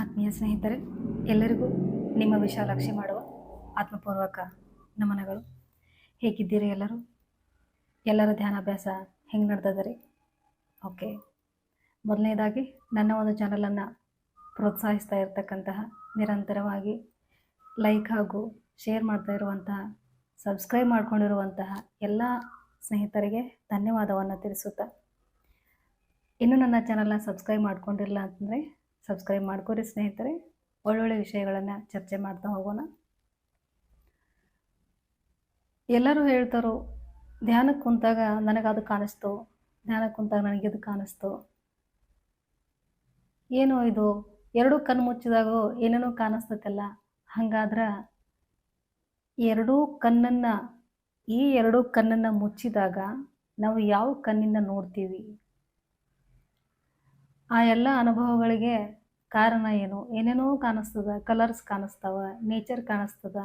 ಆತ್ಮೀಯ ಸ್ನೇಹಿತರೆ, ಎಲ್ಲರಿಗೂ ನಿಮ್ಮ ವಿಶಾಲಾಕ್ಷಿ ಮಾಡುವ ಆತ್ಮಪೂರ್ವಕ ನಮನಗಳು. ಹೇಗಿದ್ದೀರಿ ಎಲ್ಲರೂ? ಎಲ್ಲರ ಧ್ಯಾನಾಭ್ಯಾಸ ಹೆಂಗೆ ನಡೆದದರಿ? ಓಕೆ ಮೊದಲನೇದಾಗಿ, ನನ್ನ ಒಂದು ಚಾನಲನ್ನು ಪ್ರೋತ್ಸಾಹಿಸ್ತಾ ಇರತಕ್ಕಂತಹ ನಿರಂತರವಾಗಿ ಲೈಕ್ ಹಾಗೂ ಶೇರ್ ಮಾಡ್ತಾ ಇರುವಂತಹ ಸಬ್ಸ್ಕ್ರೈಬ್ ಮಾಡಿಕೊಂಡಿರುವಂತಹ ಎಲ್ಲ ಸ್ನೇಹಿತರಿಗೆ ಧನ್ಯವಾದವನ್ನು ತಿಳಿಸುತ್ತಾ, ಇನ್ನೂ ನನ್ನ ಚಾನಲ್ನ ಸಬ್ಸ್ಕ್ರೈಬ್ ಮಾಡ್ಕೊಂಡಿಲ್ಲ ಅಂತಂದರೆ ಸಬ್ಸ್ಕ್ರೈಬ್ ಮಾಡ್ಕೊರಿ ಸ್ನೇಹಿತರೆ. ಒಳ್ಳೊಳ್ಳೆ ವಿಷಯಗಳನ್ನು ಚರ್ಚೆ ಮಾಡ್ತಾ ಹೋಗೋಣ. ಎಲ್ಲರೂ ಹೇಳ್ತಾರೋ ಧ್ಯಾನಕ್ಕೆ ಕುಂತಾಗ ನನಗೆ ಅದು ಕಾಣಿಸ್ತು. ಧ್ಯಾನಕ್ಕೆ ಕುಂತಾಗ ನನಗೆ ಇದು ಕಾಣಿಸ್ತು. ಏನು ಇದು, ಎರಡೂ ಕಣ್ಣು ಮುಚ್ಚಿದಾಗ ಏನೇನೋ ಕಾಣಿಸ್ತೈತಲ್ಲ. ಹಾಗಾದ್ರೆ ಎರಡೂ ಕಣ್ಣನ್ನು, ಈ ಎರಡೂ ಕಣ್ಣನ್ನು ಮುಚ್ಚಿದಾಗ ನಾವು ಯಾವ ಕಣ್ಣಿಂದ ನೋಡ್ತೀವಿ? ಆ ಎಲ್ಲ ಅನುಭವಗಳಿಗೆ ಕಾರಣ ಏನು? ಏನೇನೋ ಕಾಣಿಸ್ತದ ಕಲರ್ಸ್ ಕಾಣಿಸ್ತಾವ ನೇಚರ್ ಕಾಣಿಸ್ತದ,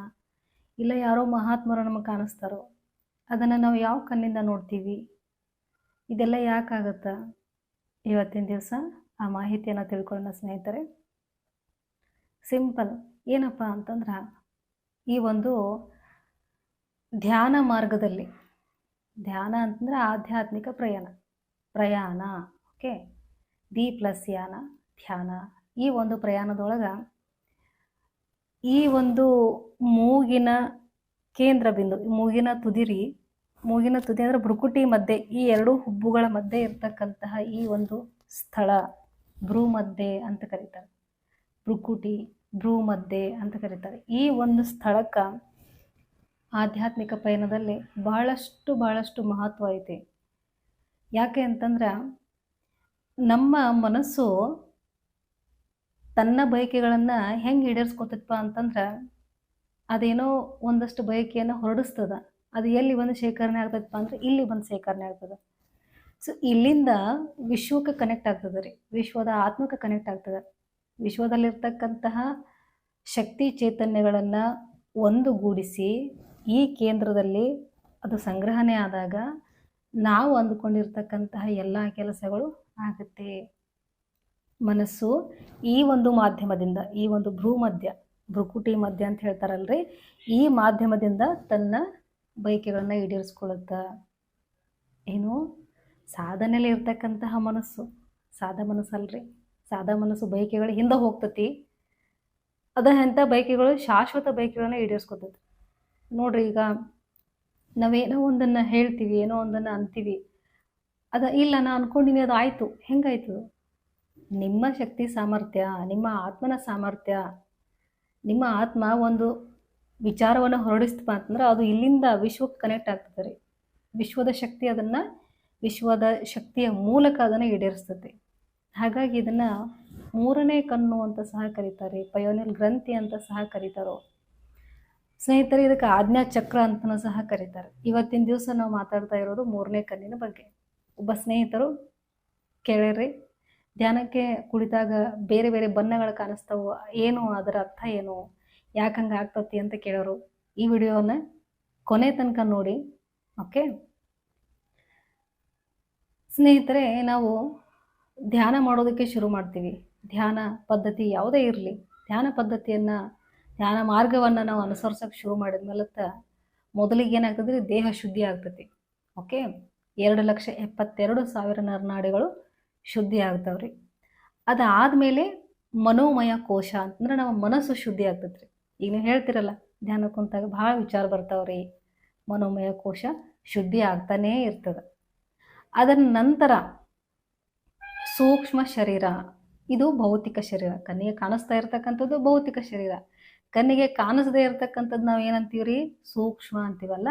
ಇಲ್ಲ ಯಾರೋ ಮಹಾತ್ಮರು ನಮಗೆ ಕಾಣಿಸ್ತಾರೋ? ಅದನ್ನು ನಾವು ಯಾವ ಕಣ್ಣಿಂದ ನೋಡ್ತೀವಿ? ಇದೆಲ್ಲ ಯಾಕಾಗತ್ತಾ ಇವತ್ತಿನ ದಿವಸ ಆ ಮಾಹಿತಿಯನ್ನು ತಿಳ್ಕೊಳ್ಳೋಣ ಸ್ನೇಹಿತರೆ. ಸಿಂಪಲ್ ಏನಪ್ಪ ಅಂತಂದ್ರೆ, ಈ ಒಂದು ಧ್ಯಾನ ಮಾರ್ಗದಲ್ಲಿ, ಧ್ಯಾನ ಅಂತಂದ್ರೆ ಆಧ್ಯಾತ್ಮಿಕ ಪ್ರಯಾಣ. ಪ್ರಯಾಣ ಓಕೆ ದಿ ಪ್ಲಸ್ ಯಾನ ಧ್ಯಾನ ಈ ಒಂದು ಪ್ರಯಾಣದೊಳಗೆ ಈ ಒಂದು ಮೂಗಿನ ಕೇಂದ್ರ ಬಿಂದು, ಮೂಗಿನ ತುದಿರಿ, ಮೂಗಿನ ತುದಿ ಅಂದರೆ ಭ್ರುಕುಟಿ ಮಧ್ಯೆ, ಈ ಎರಡು ಹುಬ್ಬುಗಳ ಮಧ್ಯೆ ಇರ್ತಕ್ಕಂತಹ ಈ ಒಂದು ಸ್ಥಳ, ಭ್ರೂ ಮಧ್ಯೆ ಅಂತ ಕರೀತಾರೆ. ಭ್ರುಕುಟಿ, ಭ್ರೂ ಮಧ್ಯೆ ಅಂತ ಕರೀತಾರೆ. ಈ ಒಂದು ಸ್ಥಳಕ್ಕೆ ಆಧ್ಯಾತ್ಮಿಕ ಪಯಣದಲ್ಲಿ ಬಹಳಷ್ಟು ಬಹಳಷ್ಟು ಮಹತ್ವ ಐತೆ. ಯಾಕೆ ಅಂತಂದ್ರೆ ನಮ್ಮ ಮನಸ್ಸು ತನ್ನ ಬಯಕೆಗಳನ್ನು ಹೆಂಗೆ ಈಡೇರಿಸ್ಕೊತಪ್ಪ ಅಂತಂದ್ರೆ ಅದೇನೋ ಒಂದಷ್ಟು ಬಯಕೆಯನ್ನು ಹೊರಡಿಸ್ತದ. ಅದು ಎಲ್ಲಿ ಒಂದು ಶೇಖರಣೆ ಆಗ್ತದಪ್ಪ ಅಂದ್ರೆ ಇಲ್ಲಿ ಬಂದು ಶೇಖರಣೆ ಆಗ್ತದೆ. ಸೊ ಇಲ್ಲಿಂದ ವಿಶ್ವಕ್ಕೆ ಕನೆಕ್ಟ್ ಆಗ್ತದೆ ರೀ. ವಿಶ್ವದ ಆತ್ಮಕ್ಕೆ ಕನೆಕ್ಟ್ ಆಗ್ತದೆ. ವಿಶ್ವದಲ್ಲಿರ್ತಕ್ಕಂತಹ ಶಕ್ತಿ ಚೈತನ್ಯಗಳನ್ನು ಒಂದುಗೂಡಿಸಿ ಈ ಕೇಂದ್ರದಲ್ಲಿ ಅದು ಸಂಗ್ರಹಣೆ ಆದಾಗ ನಾವು ಅಂದುಕೊಂಡಿರ್ತಕ್ಕಂತಹ ಎಲ್ಲ ಕೆಲಸಗಳು ಆಗುತ್ತೆ. ಮನಸ್ಸು ಈ ಒಂದು ಮಾಧ್ಯಮದಿಂದ, ಈ ಒಂದು ಭ್ರೂ ಮಧ್ಯ, ಭ್ರುಕುಟಿ ಮಧ್ಯ ಅಂತ ಹೇಳ್ತಾರಲ್ರಿ, ಈ ಮಾಧ್ಯಮದಿಂದ ತನ್ನ ಬಯಕೆಗಳನ್ನು ಈಡೇರಿಸ್ಕೊಳ್ಳುತ್ತ ಏನು? ಸಾಧನೆಯಲ್ಲಿ ಇರ್ತಕ್ಕಂತಹ ಮನಸ್ಸು ಸಾದ ಮನಸ್ಸಲ್ರಿ. ಸಾದ ಮನಸ್ಸು ಬಯಕೆಗಳು ಹಿಂದೆ ಹೋಗ್ತತಿ. ಅದ ಎಂಥ ಬೈಕೆಗಳು ಶಾಶ್ವತ ಬೈಕೆಗಳನ್ನ ಈಡೇರಿಸ್ಕೊತೈತಿ. ನೋಡ್ರಿ ಈಗ ನಾವೇನೋ ಒಂದನ್ನು ಹೇಳ್ತೀವಿ, ಏನೋ ಒಂದನ್ನು ಅಂತೀವಿ. ಅದ, ಇಲ್ಲ ನಾನು ಅನ್ಕೊಂಡಿನಿ ಅದು ಆಯಿತು. ಹೆಂಗಾಯ್ತು? ನಿಮ್ಮ ಶಕ್ತಿ ಸಾಮರ್ಥ್ಯ, ನಿಮ್ಮ ಆತ್ಮನ ಸಾಮರ್ಥ್ಯ, ನಿಮ್ಮ ಆತ್ಮ ಒಂದು ವಿಚಾರವನ್ನು ಹೊರಡಿಸ್ತಪ್ಪ ಅಂತಂದ್ರೆ ಅದು ಇಲ್ಲಿಂದ ವಿಶ್ವಕ್ಕೆ ಕನೆಕ್ಟ್ ಆಗ್ತದೆ ರೀ. ವಿಶ್ವದ ಶಕ್ತಿ ಅದನ್ನು, ವಿಶ್ವದ ಶಕ್ತಿಯ ಮೂಲಕ ಅದನ್ನು ಈಡೇರಿಸ್ತದೆ. ಹಾಗಾಗಿ ಇದನ್ನು ಮೂರನೇ ಕಣ್ಣು ಅಂತ ಸಹ ಕರೀತಾರೆ, ಪಯೋನಿಲ್ ಗ್ರಂಥಿ ಅಂತ ಸಹ ಕರೀತಾರೋ. ಸ್ನೇಹಿತರೆ, ಇದಕ್ಕೆ ಆಜ್ಞಾ ಚಕ್ರ ಅಂತಲೂ ಸಹ ಕರೀತಾರೆ. ಇವತ್ತಿನ ದಿವಸ ನಾವು ಮಾತಾಡ್ತಾ ಇರೋದು ಮೂರನೇ ಕಣ್ಣಿನ ಬಗ್ಗೆ. ಒಬ್ಬ ಸ್ನೇಹಿತರು ಕೇಳಿರಿ, ಧ್ಯಾನಕ್ಕೆ ಕುಳಿತಾಗ ಬೇರೆ ಬೇರೆ ಬಣ್ಣಗಳು ಕಾಣಿಸ್ತಾವು, ಏನು ಅದರ ಅರ್ಥ ಏನು, ಯಾಕೆ ಹಂಗೆ ಆಗ್ತತಿ ಅಂತ ಕೇಳೋರು, ಈ ವಿಡಿಯೋನ ಕೊನೆ ತನಕ ನೋಡಿ, ಓಕೆ? ಸ್ನೇಹಿತರೆ, ನಾವು ಧ್ಯಾನ ಮಾಡೋದಕ್ಕೆ ಶುರು ಮಾಡ್ತೀವಿ. ಧ್ಯಾನ ಪದ್ಧತಿ ಯಾವುದೇ ಇರಲಿ, ಧ್ಯಾನ ಪದ್ಧತಿಯನ್ನು, ಧ್ಯಾನ ಮಾರ್ಗವನ್ನು ನಾವು ಅನುಸರಿಸೋಕೆ ಶುರು ಮಾಡಿದ ಮೇಲೆ ಮೊದಲಿಗೆ ಏನಾಗ್ತದೆ ದೇಹ ಶುದ್ಧಿ ಆಗ್ತತಿ, ಓಕೆ? ಎರಡು ಲಕ್ಷ ಎಪ್ಪತ್ತೆರಡು ಸಾವಿರ ನರನಾಡಿಗಳು ಶುದ್ಧಿ ಆಗ್ತಾವ್ರಿ ಅದಾದಮೇಲೆ ಮನೋಮಯ ಕೋಶ ಅಂತಂದ್ರೆ ನಮ್ಮ ಮನಸ್ಸು ಶುದ್ಧಿ ಆಗ್ತೈತೆ ರೀ ಈಗ ನೀವು ಹೇಳ್ತಿರಲ್ಲ ಧ್ಯಾನ ಕುಂತಾಗ ಭಾಳ ವಿಚಾರ ಬರ್ತಾವ್ರಿ. ಮನೋಮಯ ಕೋಶ ಶುದ್ಧಿ ಆಗ್ತಾನೇ ಇರ್ತದೆ. ಅದರ ನಂತರ ಸೂಕ್ಷ್ಮ ಶರೀರ, ಇದು ಭೌತಿಕ ಶರೀರ. ಕಣ್ಣಿಗೆ ಕಾಣಿಸ್ತಾ ಇರ್ತಕ್ಕಂಥದ್ದು ಭೌತಿಕ ಶರೀರ. ಕಣ್ಣಿಗೆ ಕಾಣಿಸದೇ ಇರತಕ್ಕಂಥದ್ದು ನಾವು ಏನಂತೀವ್ರಿ? ಸೂಕ್ಷ್ಮ ಅಂತೀವಲ್ಲ?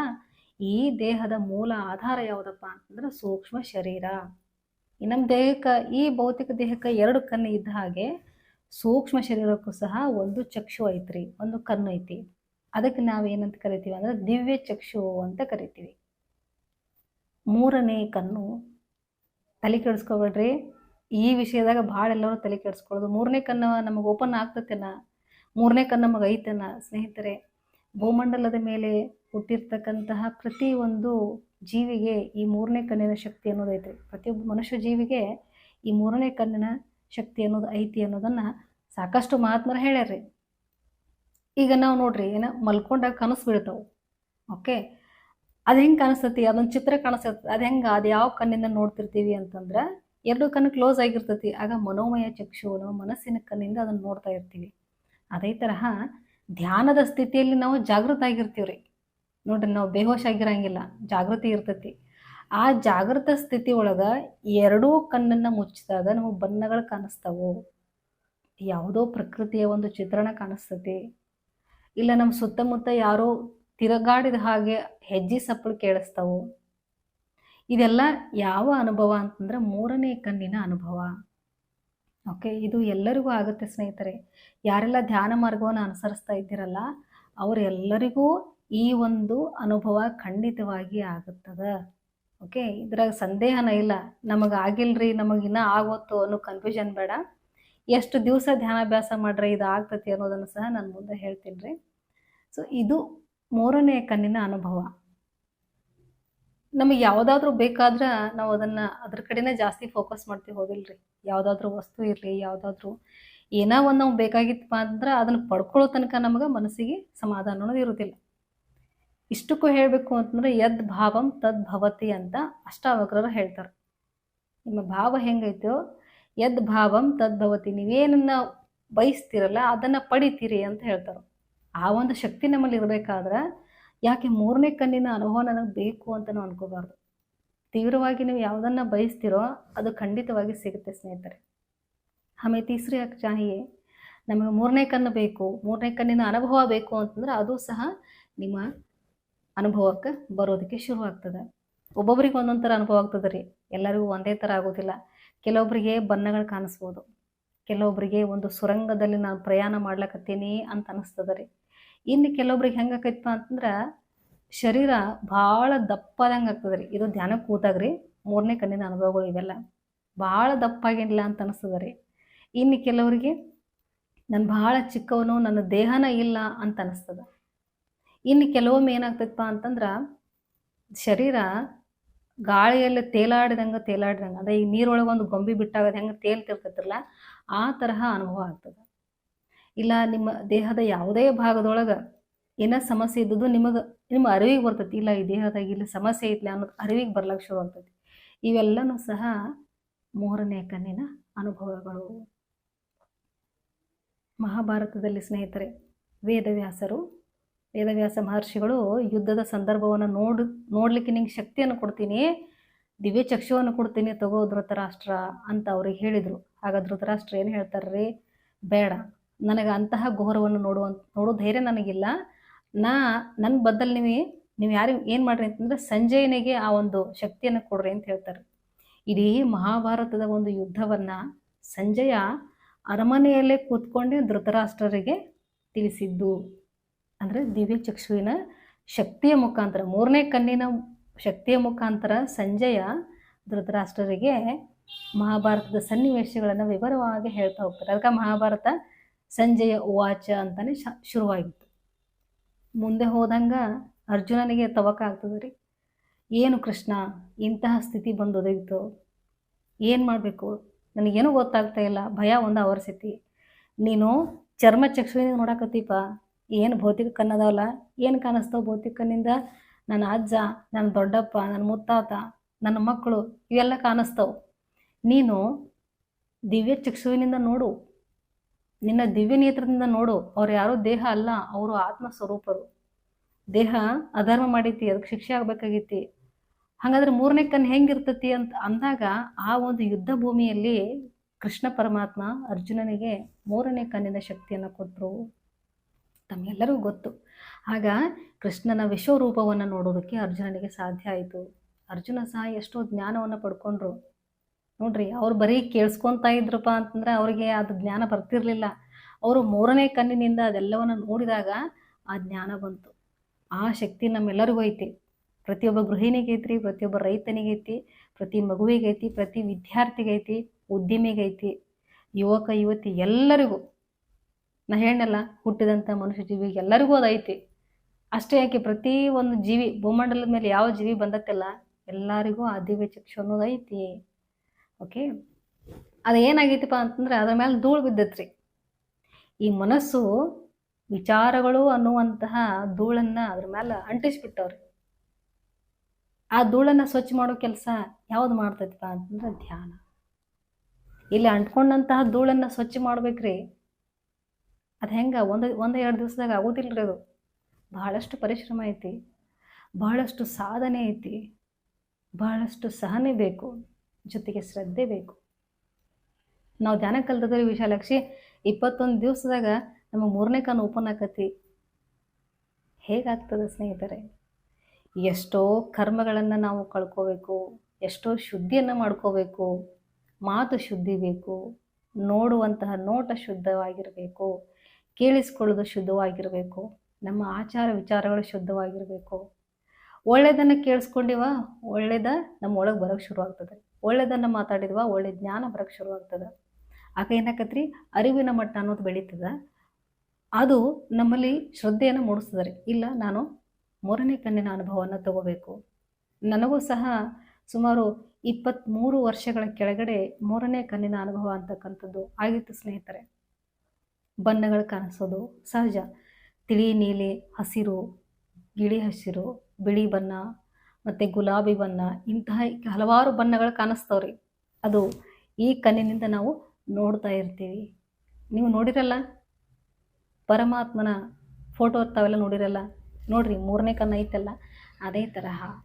ಈ ದೇಹದ ಮೂಲ ಆಧಾರ ಯಾವುದಪ್ಪ ಅಂತಂದ್ರೆ ಸೂಕ್ಷ್ಮ ಶರೀರ. ನಮ್ಮ ದೇಹಕ್ಕೆ, ಈ ಭೌತಿಕ ದೇಹಕ್ಕೆ ಎರಡು ಕಣ್ಣು ಇದ್ದ ಹಾಗೆ ಸೂಕ್ಷ್ಮ ಶರೀರಕ್ಕೂ ಸಹ ಒಂದು ಚಕ್ಷು ಐತ್ರಿ, ಒಂದು ಕಣ್ಣು ಐತಿ. ಅದಕ್ಕೆ ನಾವು ಏನಂತ ಕರಿತೀವಿ ಅಂದ್ರೆ ದಿವ್ಯ ಚಕ್ಷು ಅಂತ ಕರಿತೀವಿ. ಮೂರನೇ ಕಣ್ಣು ತಲೆ ಕೆಡಿಸ್ಕೊಬೇಡ್ರಿ. ಈ ವಿಷಯದಾಗ ಭಾಳ ಎಲ್ಲರೂ ತಲೆ ಕೆಡಿಸ್ಕೊಳ್ಳೋದು. ಮೂರನೇ ಕಣ್ಣು ನಮಗೆ ಓಪನ್ ಆಗ್ತತೇನ? ಮೂರನೇ ಕಣ್ಣು ನಮಗೆ ಐತೇನ? ಸ್ನೇಹಿತರೆ? ಭೂಮಂಡಲದ ಮೇಲೆ ಹುಟ್ಟಿರ್ತಕ್ಕಂತಹ ಪ್ರತಿ ಒಂದು ಜೀವಿಗೆ ಈ ಮೂರನೇ ಕಣ್ಣಿನ ಶಕ್ತಿ ಅನ್ನೋದು ಐತೆ ಪ್ರತಿಯೊಬ್ಬ ಮನುಷ್ಯ ಜೀವಿಗೆ ಈ ಮೂರನೇ ಕಣ್ಣಿನ ಶಕ್ತಿ ಅನ್ನೋದು ಐತಿ ಅನ್ನೋದನ್ನು ಸಾಕಷ್ಟು ಮಹಾತ್ಮರು ಹೇಳ್ಯಾರ್ರಿ. ಈಗ ನಾವು ನೋಡ್ರಿ, ಏನ ಮಲ್ಕೊಂಡಾಗ ಕನಸು ಬೀಳ್ತಾವೆ. ಓಕೆ? ಅದು ಹೆಂಗೆ ಕಾಣಿಸ್ತತಿ? ಅದೊಂದು ಚಿತ್ರ ಕಾಣಿಸ್ತತಿ. ಅದು ಹೆಂಗೆ ಅದು ಯಾವ ಕಣ್ಣಿಂದ ನೋಡ್ತಿರ್ತೀವಿ ಅಂತಂದ್ರೆ ಎರಡು ಕಣ್ಣು ಕ್ಲೋಸ್ ಆಗಿರ್ತತಿ. ಆಗ ಮನೋಮಯ ಚಕ್ಷು ನಾವು ಮನಸ್ಸಿನ ಕಣ್ಣಿಂದ ಅದನ್ನು ನೋಡ್ತಾ ಇರ್ತೀವಿ. ಅದೇ ತರಹ ಧ್ಯಾನದ ಸ್ಥಿತಿಯಲ್ಲಿ ನಾವು ಜಾಗೃತ ಆಗಿರ್ತೀವಿ ರೀ ನೋಡ್ರಿ ನಾವು ಬೇಹೋಶ್ ಆಗಿರಂಗಿಲ್ಲ, ಜಾಗೃತಿ ಇರ್ತೈತಿ. ಆ ಜಾಗೃತ ಸ್ಥಿತಿ ಒಳಗೆ ಎರಡೂ ಕಣ್ಣನ್ನು ಮುಚ್ಚಿದಾಗ ನಮಗೆ ಬಣ್ಣಗಳು ಕಾಣಿಸ್ತಾವು. ಯಾವುದೋ ಪ್ರಕೃತಿಯ ಒಂದು ಚಿತ್ರಣ ಕಾಣಿಸ್ತತಿ. ಇಲ್ಲ ನಮ್ಮ ಸುತ್ತಮುತ್ತ ಯಾರೋ ತಿರುಗಾಡಿದ ಹಾಗೆ ಹೆಜ್ಜೆ ಸಪ್ಪಳು ಕೇಳಿಸ್ತಾವು. ಇದೆಲ್ಲ ಯಾವ ಅನುಭವ ಅಂತಂದ್ರೆ ಮೂರನೇ ಕಣ್ಣಿನ ಅನುಭವ. ಓಕೆ ಇದು ಎಲ್ಲರಿಗೂ ಆಗುತ್ತೆ ಸ್ನೇಹಿತರೆ. ಯಾರೆಲ್ಲ ಧ್ಯಾನ ಮಾರ್ಗವನ್ನು ಅನುಸರಿಸ್ತಾ ಇದ್ದೀರಲ್ಲ ಅವರೆಲ್ಲರಿಗೂ ಈ ಒಂದು ಅನುಭವ ಖಂಡಿತವಾಗಿ ಆಗುತ್ತದೆ. ಓಕೆ ಇದ್ರಾಗ ಸಂದೇಹನ ಇಲ್ಲ. ನಮಗೆ ಆಗಿಲ್ರಿ, ನಮಗೆ ಇನ್ನೂ ಆಗೋತ್ತು ಅನ್ನೋ ಕನ್ಫ್ಯೂಷನ್ ಬೇಡ. ಎಷ್ಟು ದಿವಸ ಧ್ಯಾನಾಭ್ಯಾಸ ಮಾಡ್ರೆ ಇದು ಆಗ್ತತಿ ಅನ್ನೋದನ್ನು ಸಹ ನಾನು ಮುಂದೆ ಹೇಳ್ತೀನಿ ರೀ. ಸೊ ಇದು ಮೂರನೇ ಕಣ್ಣಿನ ಅನುಭವ. ನಮಗೆ ಯಾವುದಾದ್ರೂ ಬೇಕಾದ್ರೆ ನಾವು ಅದನ್ನು ಅದ್ರ ಕಡೆನೇ ಜಾಸ್ತಿ ಫೋಕಸ್ ಮಾಡ್ತೀವಿ ಹೋಗಿಲ್ರಿ ಯಾವುದಾದ್ರೂ ವಸ್ತು ಇರಲಿ, ಯಾವುದಾದ್ರೂ ಏನೋ ಒಂದು ನಾವು ಬೇಕಾಗಿತ್ತಪ್ಪ ಅಂದ್ರೆ ಅದನ್ನು ಪಡ್ಕೊಳ್ಳೋ ತನಕ ನಮಗೆ ಮನಸ್ಸಿಗೆ ಸಮಾಧಾನ ಅನ್ನೋದು ಇರೋದಿಲ್ಲ. ಇಷ್ಟಕ್ಕೂ ಹೇಳಬೇಕು ಅಂತಂದ್ರೆ, ಯದ್ ಭಾವಂ ತದ್ ಭವತಿ ಅಂತ ಅಷ್ಟಾವಕ್ರರು ಹೇಳ್ತಾರೆ. ನಿಮ್ಮ ಭಾವ ಹೆಂಗೈತೋ, ಯದ್ ಭಾವಂ ತದ್ ಭವತಿ ನೀವೇನನ್ನ ಬಯಸ್ತಿರಲ್ಲ ಅದನ್ನು ಪಡಿತೀರಿ ಅಂತ ಹೇಳ್ತಾರೆ. ಆ ಒಂದು ಶಕ್ತಿ ನಮ್ಮಲ್ಲಿ ಇರಬೇಕಾದ್ರೆ ಯಾಕೆ ಮೂರನೇ ಕಣ್ಣಿನ ಅನುಭವ ನನಗೆ ಬೇಕು ಅಂತ ನಾವು ಅನ್ಕೋಬಾರ್ದು. ತೀವ್ರವಾಗಿ ನೀವು ಯಾವುದನ್ನು ಬಯಸ್ತಿರೋ ಅದು ಖಂಡಿತವಾಗಿ ಸಿಗುತ್ತೆ ಸ್ನೇಹಿತರೆ. ಆಮೇಲೆ ತೀಸರಿ ಚಾಹಿಯೇ ನಮಗೆ ಮೂರನೇ ಕಣ್ಣು ಬೇಕು, ಮೂರನೇ ಕಣ್ಣಿನ ಅನುಭವ ಬೇಕು ಅಂತಂದ್ರೆ ಅದು ಸಹ ನಿಮ್ಮ ಅನುಭವಕ್ಕೆ ಬರೋದಕ್ಕೆ ಶುರು ಆಗ್ತದೆ ಒಬ್ಬೊಬ್ರಿಗೆ ಒಂದೊಂದು ಥರ ಅನುಭವ ಆಗ್ತದೆ ರೀ. ಎಲ್ಲರಿಗೂ ಒಂದೇ ಥರ ಆಗೋದಿಲ್ಲ. ಕೆಲವೊಬ್ಬರಿಗೆ ಬಣ್ಣಗಳು ಕಾಣಿಸ್ಬೋದು. ಕೆಲವೊಬ್ಬರಿಗೆ ಒಂದು ಸುರಂಗದಲ್ಲಿ ನಾನು ಪ್ರಯಾಣ ಮಾಡ್ಲಕತ್ತೀನಿ ಅಂತ ಅನಿಸ್ತದೆ ರೀ. ಇನ್ನು ಕೆಲವೊಬ್ರಿಗೆ ಹೆಂಗೆ ಆಕೈತಪ್ಪ ಅಂತಂದ್ರೆ ಶರೀರ ಭಾಳ ದಪ್ಪದಂಗೆ ಆಗ್ತದೆ ರೀ ಇದು ಧ್ಯಾನಕ್ಕೆ ರೀ ಮೂರನೇ ಕಣ್ಣಿನ ಅನುಭವಗಳು ಇವೆಲ್ಲ ಭಾಳ ದಪ್ಪಾಗಿಲ್ಲ ಅಂತ ಅನಿಸ್ತದೆ ರೀ ಇನ್ನು ಕೆಲವರಿಗೆ ನಾನು ಭಾಳ ಚಿಕ್ಕವನು, ನನ್ನ ದೇಹನ ಇಲ್ಲ ಅಂತ ಅನಿಸ್ತದೆ. ಇನ್ನು ಕೆಲವೊಮ್ಮೆ ಏನಾಗ್ತೈತಪ್ಪ ಅಂತಂದ್ರೆ ಶರೀರ ಗಾಳಿಯಲ್ಲಿ ತೇಲಾಡಿದಂಗೆ ತೇಲಾಡಿದಂಗೆ ಅದೇ ಈ ನೀರೊಳಗೆ ಒಂದು ಗೊಂಬೆ ಬಿಟ್ಟಾಗ ಹೆಂಗೆ ತೇಲ್ತಿರ್ತೈತಿರಲ್ಲ ಆ ತರಹ ಅನುಭವ ಆಗ್ತದೆ. ಇಲ್ಲ ನಿಮ್ಮ ದೇಹದ ಯಾವುದೇ ಭಾಗದೊಳಗೆ ಏನೋ ಸಮಸ್ಯೆ ಇದ್ದದ್ದು ನಿಮಗೆ, ನಿಮ್ಮ ಅರಿವಿಗೆ ಬರ್ತೈತಿ. ಇಲ್ಲ, ಈ ದೇಹದಾಗ ಇಲ್ಲಿ ಸಮಸ್ಯೆ ಐತ್ಲಿ ಅನ್ನೋದು ಅರಿವಿಗೆ ಬರ್ಲಕ್ಕೆ ಶುರು ಆಗ್ತೈತಿ. ಇವೆಲ್ಲನೂ ಸಹ ಮೂರನೇ ಕಣ್ಣಿನ ಅನುಭವಗಳು. ಮಹಾಭಾರತದಲ್ಲಿ ಸ್ನೇಹಿತರೆ, ವೇದವ್ಯಾಸರು, ವೇದವ್ಯಾಸ ಮಹರ್ಷಿಗಳು ಯುದ್ಧದ ಸಂದರ್ಭವನ್ನು ನೋಡ್, ನೋಡ್ಲಿಕ್ಕೆ ನಿಂಗೆ ಶಕ್ತಿಯನ್ನು ಕೊಡ್ತೀನಿ, ದಿವ್ಯ ಚಕ್ಷುವನ್ನು ಕೊಡ್ತೀನಿ, ತಗೋ ಧೃತರಾಷ್ಟ್ರ ಅಂತ ಅವ್ರಿಗೆ ಹೇಳಿದರು. ಆಗ ಧೃತರಾಷ್ಟ್ರ ಏನು ಹೇಳ್ತಾರ್ರಿ? ಬೇಡ. ನನಗೆ ಅಂತಹ ಘೋರವನ್ನು ನೋಡುವ, ನೋಡೋ ಧೈರ್ಯ ನನಗಿಲ್ಲ. ನಾ ನನ್ನ ಬದಲು ನೀವು ನೀವು ಯಾರು ಏನು ಮಾಡ್ರಿ ಅಂತಂದ್ರೆ ಸಂಜಯನಿಗೆ ಆ ಒಂದು ಶಕ್ತಿಯನ್ನು ಕೊಡ್ರಿ ಅಂತ ಹೇಳ್ತಾರೆ. ಇಡೀ ಮಹಾಭಾರತದ ಒಂದು ಯುದ್ಧವನ್ನು ಸಂಜಯ ಅರಮನೆಯಲ್ಲೇ ಕೂತ್ಕೊಂಡೇ ಧೃತರಾಷ್ಟ್ರರಿಗೆ ತಿಳಿಸಿದ್ದು. ಅಂದರೆ ದಿವ್ಯ ಚಕ್ಷುವಿನ ಶಕ್ತಿಯ ಮುಖಾಂತರ, ಮೂರನೇ ಕಣ್ಣಿನ ಶಕ್ತಿಯ ಮುಖಾಂತರ ಸಂಜಯ ಧೃತರಾಷ್ಟ್ರರಿಗೆ ಮಹಾಭಾರತದ ಸನ್ನಿವೇಶಗಳನ್ನು ವಿವರವಾಗಿ ಹೇಳ್ತಾ ಹೋಗ್ತಾರೆ. ಅದಕ್ಕೆ ಮಹಾಭಾರತ ಸಂಜಯ ಉವಾಚ ಅಂತಾನೆ ಶ, ಶುರುವಾಗಿತ್ತು. ಮುಂದೆ ಹೋದಂಗೆ ಅರ್ಜುನನಿಗೆ ತವಕ ಆಗ್ತದೆ ರೀ. ಏನು ಕೃಷ್ಣ, ಇಂತಹ ಸ್ಥಿತಿ ಬಂದು ಏನು ಮಾಡಬೇಕು? ನನಗೇನು ಗೊತ್ತಾಗ್ತಾ ಇಲ್ಲ. ಭಯ ಒಂದು ಆವರಿಸೈತಿ ನೀನು ಚರ್ಮ ಚಕ್ಷುವಿನ ನೋಡಕತ್ತೀಪ. ಏನು ಭೌತಿಕ ಕಣ್ಣದವಲ್ಲ ಏನು ಕಾಣಿಸ್ತಾವ ಭೌತಿಕ ಕಣ್ಣಿಂದ? ನನ್ನ ಅಜ್ಜ, ನನ್ನ ದೊಡ್ಡಪ್ಪ, ನನ್ನ ಮುತ್ತಾತ, ನನ್ನ ಮಕ್ಕಳು, ಇವೆಲ್ಲ ಕಾಣಿಸ್ತಾವೆ. ನೀನು ದಿವ್ಯ ಚಕ್ಷುವಿನಿಂದ ನೋಡು. ನಿನ್ನ ದಿವ್ಯ ನೇತ್ರದಿಂದ ನೋಡು, ಅವ್ರು ಯಾರೋ ದೇಹ ಅಲ್ಲ, ಅವರು ಆತ್ಮ ಸ್ವರೂಪರು ದೇಹ ಅಧರ್ಮ ಮಾಡೈತಿ, ಅದಕ್ಕೆ ಶಿಕ್ಷೆ ಆಗ್ಬೇಕಾಗೈತಿ. ಹಾಗಾದ್ರೆ ಮೂರನೇ ಕಣ್ಣು ಹೆಂಗಿರ್ತತಿ ಅಂತ ಅಂದಾಗ ಆ ಒಂದು ಯುದ್ಧ ಭೂಮಿಯಲ್ಲಿ ಕೃಷ್ಣ ಪರಮಾತ್ಮ ಅರ್ಜುನನಿಗೆ ಮೂರನೇ ಕಣ್ಣಿನ ಶಕ್ತಿಯನ್ನು ಕೊಟ್ಟರು ತಮ್ಮೆಲ್ಲರಿಗೂ ಗೊತ್ತು. ಆಗ ಕೃಷ್ಣನ ವಿಶ್ವರೂಪವನ್ನು ನೋಡೋದಕ್ಕೆ ಅರ್ಜುನನಿಗೆ ಸಾಧ್ಯ ಆಯಿತು. ಅರ್ಜುನ ಸಹ ಎಷ್ಟೋ ಜ್ಞಾನವನ್ನು ಪಡ್ಕೊಂಡ್ರು. ನೋಡ್ರಿ, ಅವ್ರು ಬರೀ ಕೇಳಿಸ್ಕೊತಾ ಇದ್ರಪ್ಪ ಅಂತಂದ್ರೆ ಅವ್ರಿಗೆ ಅದು ಜ್ಞಾನ ಬರ್ತಿರ್ಲಿಲ್ಲ. ಅವರು ಮೂರನೇ ಕಣ್ಣಿನಿಂದ ಅದೆಲ್ಲವನ್ನು ನೋಡಿದಾಗ ಆ ಜ್ಞಾನ ಬಂತು. ಆ ಶಕ್ತಿ ನಮ್ಮೆಲ್ಲರಿಗೂ ಐತಿ. ಪ್ರತಿಯೊಬ್ಬ ಗೃಹಿಣಿಗೆ ಐತ್ರಿ ಪ್ರತಿಯೊಬ್ಬ ರೈತನಿಗೈತಿ ಪ್ರತಿ ಮಗುವಿಗೆ ಐತಿ, ಪ್ರತಿ ವಿದ್ಯಾರ್ಥಿಗೆ ಐತಿ, ಉದ್ಯಮಿಗೆ ಐತಿ, ಯುವಕ, ಯುವತಿ ಎಲ್ಲರಿಗೂ. ನಾ ಹೇಳಲ್ಲ ಹುಟ್ಟಿದಂಥ ಮನುಷ್ಯ ಜೀವಿಗೆ ಎಲ್ಲರಿಗೂ ಅದೈತಿ ಐತಿ. ಅಷ್ಟೇ ಯಾಕೆ ಪ್ರತಿ ಒಂದು ಜೀವಿ, ಭೂಮಂಡಲದ ಮೇಲೆ ಯಾವ ಜೀವಿ ಬಂದತ್ತಿಲ್ಲ, ಎಲ್ಲರಿಗೂ ಆ ದಿವ್ಯ ಚಕ್ಷು ಅನ್ನೋದು ಐತಿ. ಓಕೆ ಅದು ಏನಾಗೈತಪ್ಪ ಅಂತಂದ್ರೆ ಅದ್ರ ಮೇಲೆ ಧೂಳು ಬಿದ್ದತ್ರಿ. ಈ ಮನಸ್ಸು ವಿಚಾರಗಳು ಅನ್ನುವಂತಹ ಧೂಳನ್ನ ಅದ್ರ ಮೇಲೆ ಅಂಟಿಸ್ಬಿಟ್ಟವ್ರಿ. ಆ ಧೂಳನ್ನ ಸ್ವಚ್ಛ ಮಾಡೋ ಕೆಲಸ ಯಾವ್ದು ಮಾಡ್ತೈತಪ್ಪ ಅಂತಂದ್ರೆ ಧ್ಯಾನ. ಇಲ್ಲಿ ಅಂಟ್ಕೊಂಡಂತಹ ಧೂಳನ್ನ ಸ್ವಚ್ಛ ಮಾಡ್ಬೇಕ್ರಿ. ಅದು ಹೆಂಗೆ ಒಂದು ಒಂದು ಎರಡು ದಿವಸದಾಗ ರೀ ಅದು. ಬಹಳಷ್ಟು ಪರಿಶ್ರಮ ಐತಿ. ಬಹಳಷ್ಟು ಸಾಧನೆ ಐತಿ. ಬಹಳಷ್ಟು ಸಹನೆ ಬೇಕು. ಜೊತೆಗೆ ಶ್ರದ್ಧೆ ಬೇಕು. ನಾವು ಧ್ಯಾನ ಕಲ್ತದ್ರಿ ವಿಶಾಲಾಕ್ಷಿ, ಇಪ್ಪತ್ತೊಂದು ದಿವಸದಾಗ ನಮಗೆ ಮೂರನೇ ಕಾನು ಓಪನ್ ಆಕತಿ. ಹೇಗಾಗ್ತದೆ ಸ್ನೇಹಿತರೆ? ಎಷ್ಟೋ ಕರ್ಮಗಳನ್ನು ನಾವು ಕಳ್ಕೋಬೇಕು, ಎಷ್ಟೋ ಶುದ್ಧಿಯನ್ನು ಮಾಡ್ಕೋಬೇಕು, ಮಾತು ಶುದ್ಧಿ ಬೇಕು, ನೋಡುವಂತಹ ನೋಟ ಶುದ್ಧವಾಗಿರಬೇಕು, ಕೇಳಿಸ್ಕೊಳ್ಳೋದು ಶುದ್ಧವಾಗಿರಬೇಕು, ನಮ್ಮ ಆಚಾರ ವಿಚಾರಗಳು ಶುದ್ಧವಾಗಿರಬೇಕು. ಒಳ್ಳೆಯದನ್ನು ಕೇಳಿಸ್ಕೊಂಡಿವ, ಒಳ್ಳೇದ ನಮ್ಮ ಒಳಗೆ ಬರೋಕ್ಕೆ ಶುರು ಆಗ್ತದೆ ಒಳ್ಳೆಯದನ್ನು ಮಾತಾಡಿದ್ವ, ಒಳ್ಳೆ ಜ್ಞಾನ ಬರಕ್ಕೆ ಶುರು ಆಗ್ತದೆ ಆಗ ಏನಾಕತ್ರಿ? ಅರಿವಿನ ಮಟ್ಟ ಅನ್ನೋದು ಬೆಳೀತದ. ಅದು ನಮ್ಮಲ್ಲಿ ಶ್ರದ್ಧೆಯನ್ನು ಮೂಡಿಸ್ತದೆ ರೀ. ಇಲ್ಲ, ನಾನು ಮೂರನೇ ಕಣ್ಣಿನ ಅನುಭವವನ್ನು ತಗೋಬೇಕು. ನನಗೂ ಸಹ ಸುಮಾರು ಇಪ್ಪತ್ತ್ಮೂರು ವರ್ಷಗಳ ಕೆಳಗಡೆ ಮೂರನೇ ಕಣ್ಣಿನ ಅನುಭವ ಅಂತಕ್ಕಂಥದ್ದು ಆಗಿತ್ತು ಸ್ನೇಹಿತರೆ. ಬಣ್ಣಗಳು ಕಾಣಿಸೋದು ಸಹಜ. ತಿಳಿ, ನೀಲಿ, ಹಸಿರು, ಗಿಳಿ, ಹಸಿರು, ಬಿಳಿ ಬಣ್ಣ ಮತ್ತು ಗುಲಾಬಿ ಬಣ್ಣ, ಇಂತಹ ಹಲವಾರು ಬಣ್ಣಗಳು ಕಾಣಿಸ್ತವ್ರಿ. ಅದು ಈ ಕಣ್ಣಿನಿಂದ ನಾವು ನೋಡ್ತಾ ಇರ್ತೀವಿ. ನೀವು ನೋಡಿರಲ್ಲ? ಪರಮಾತ್ಮನ ಫೋಟೋ ತಾವೆಲ್ಲ ನೋಡಿರಲ್ಲ? ನೋಡ್ರಿ, ಮೂರನೇ ಕಣ್ಣು ಐತಲ್ಲ, ಅದೇ ತರಹ.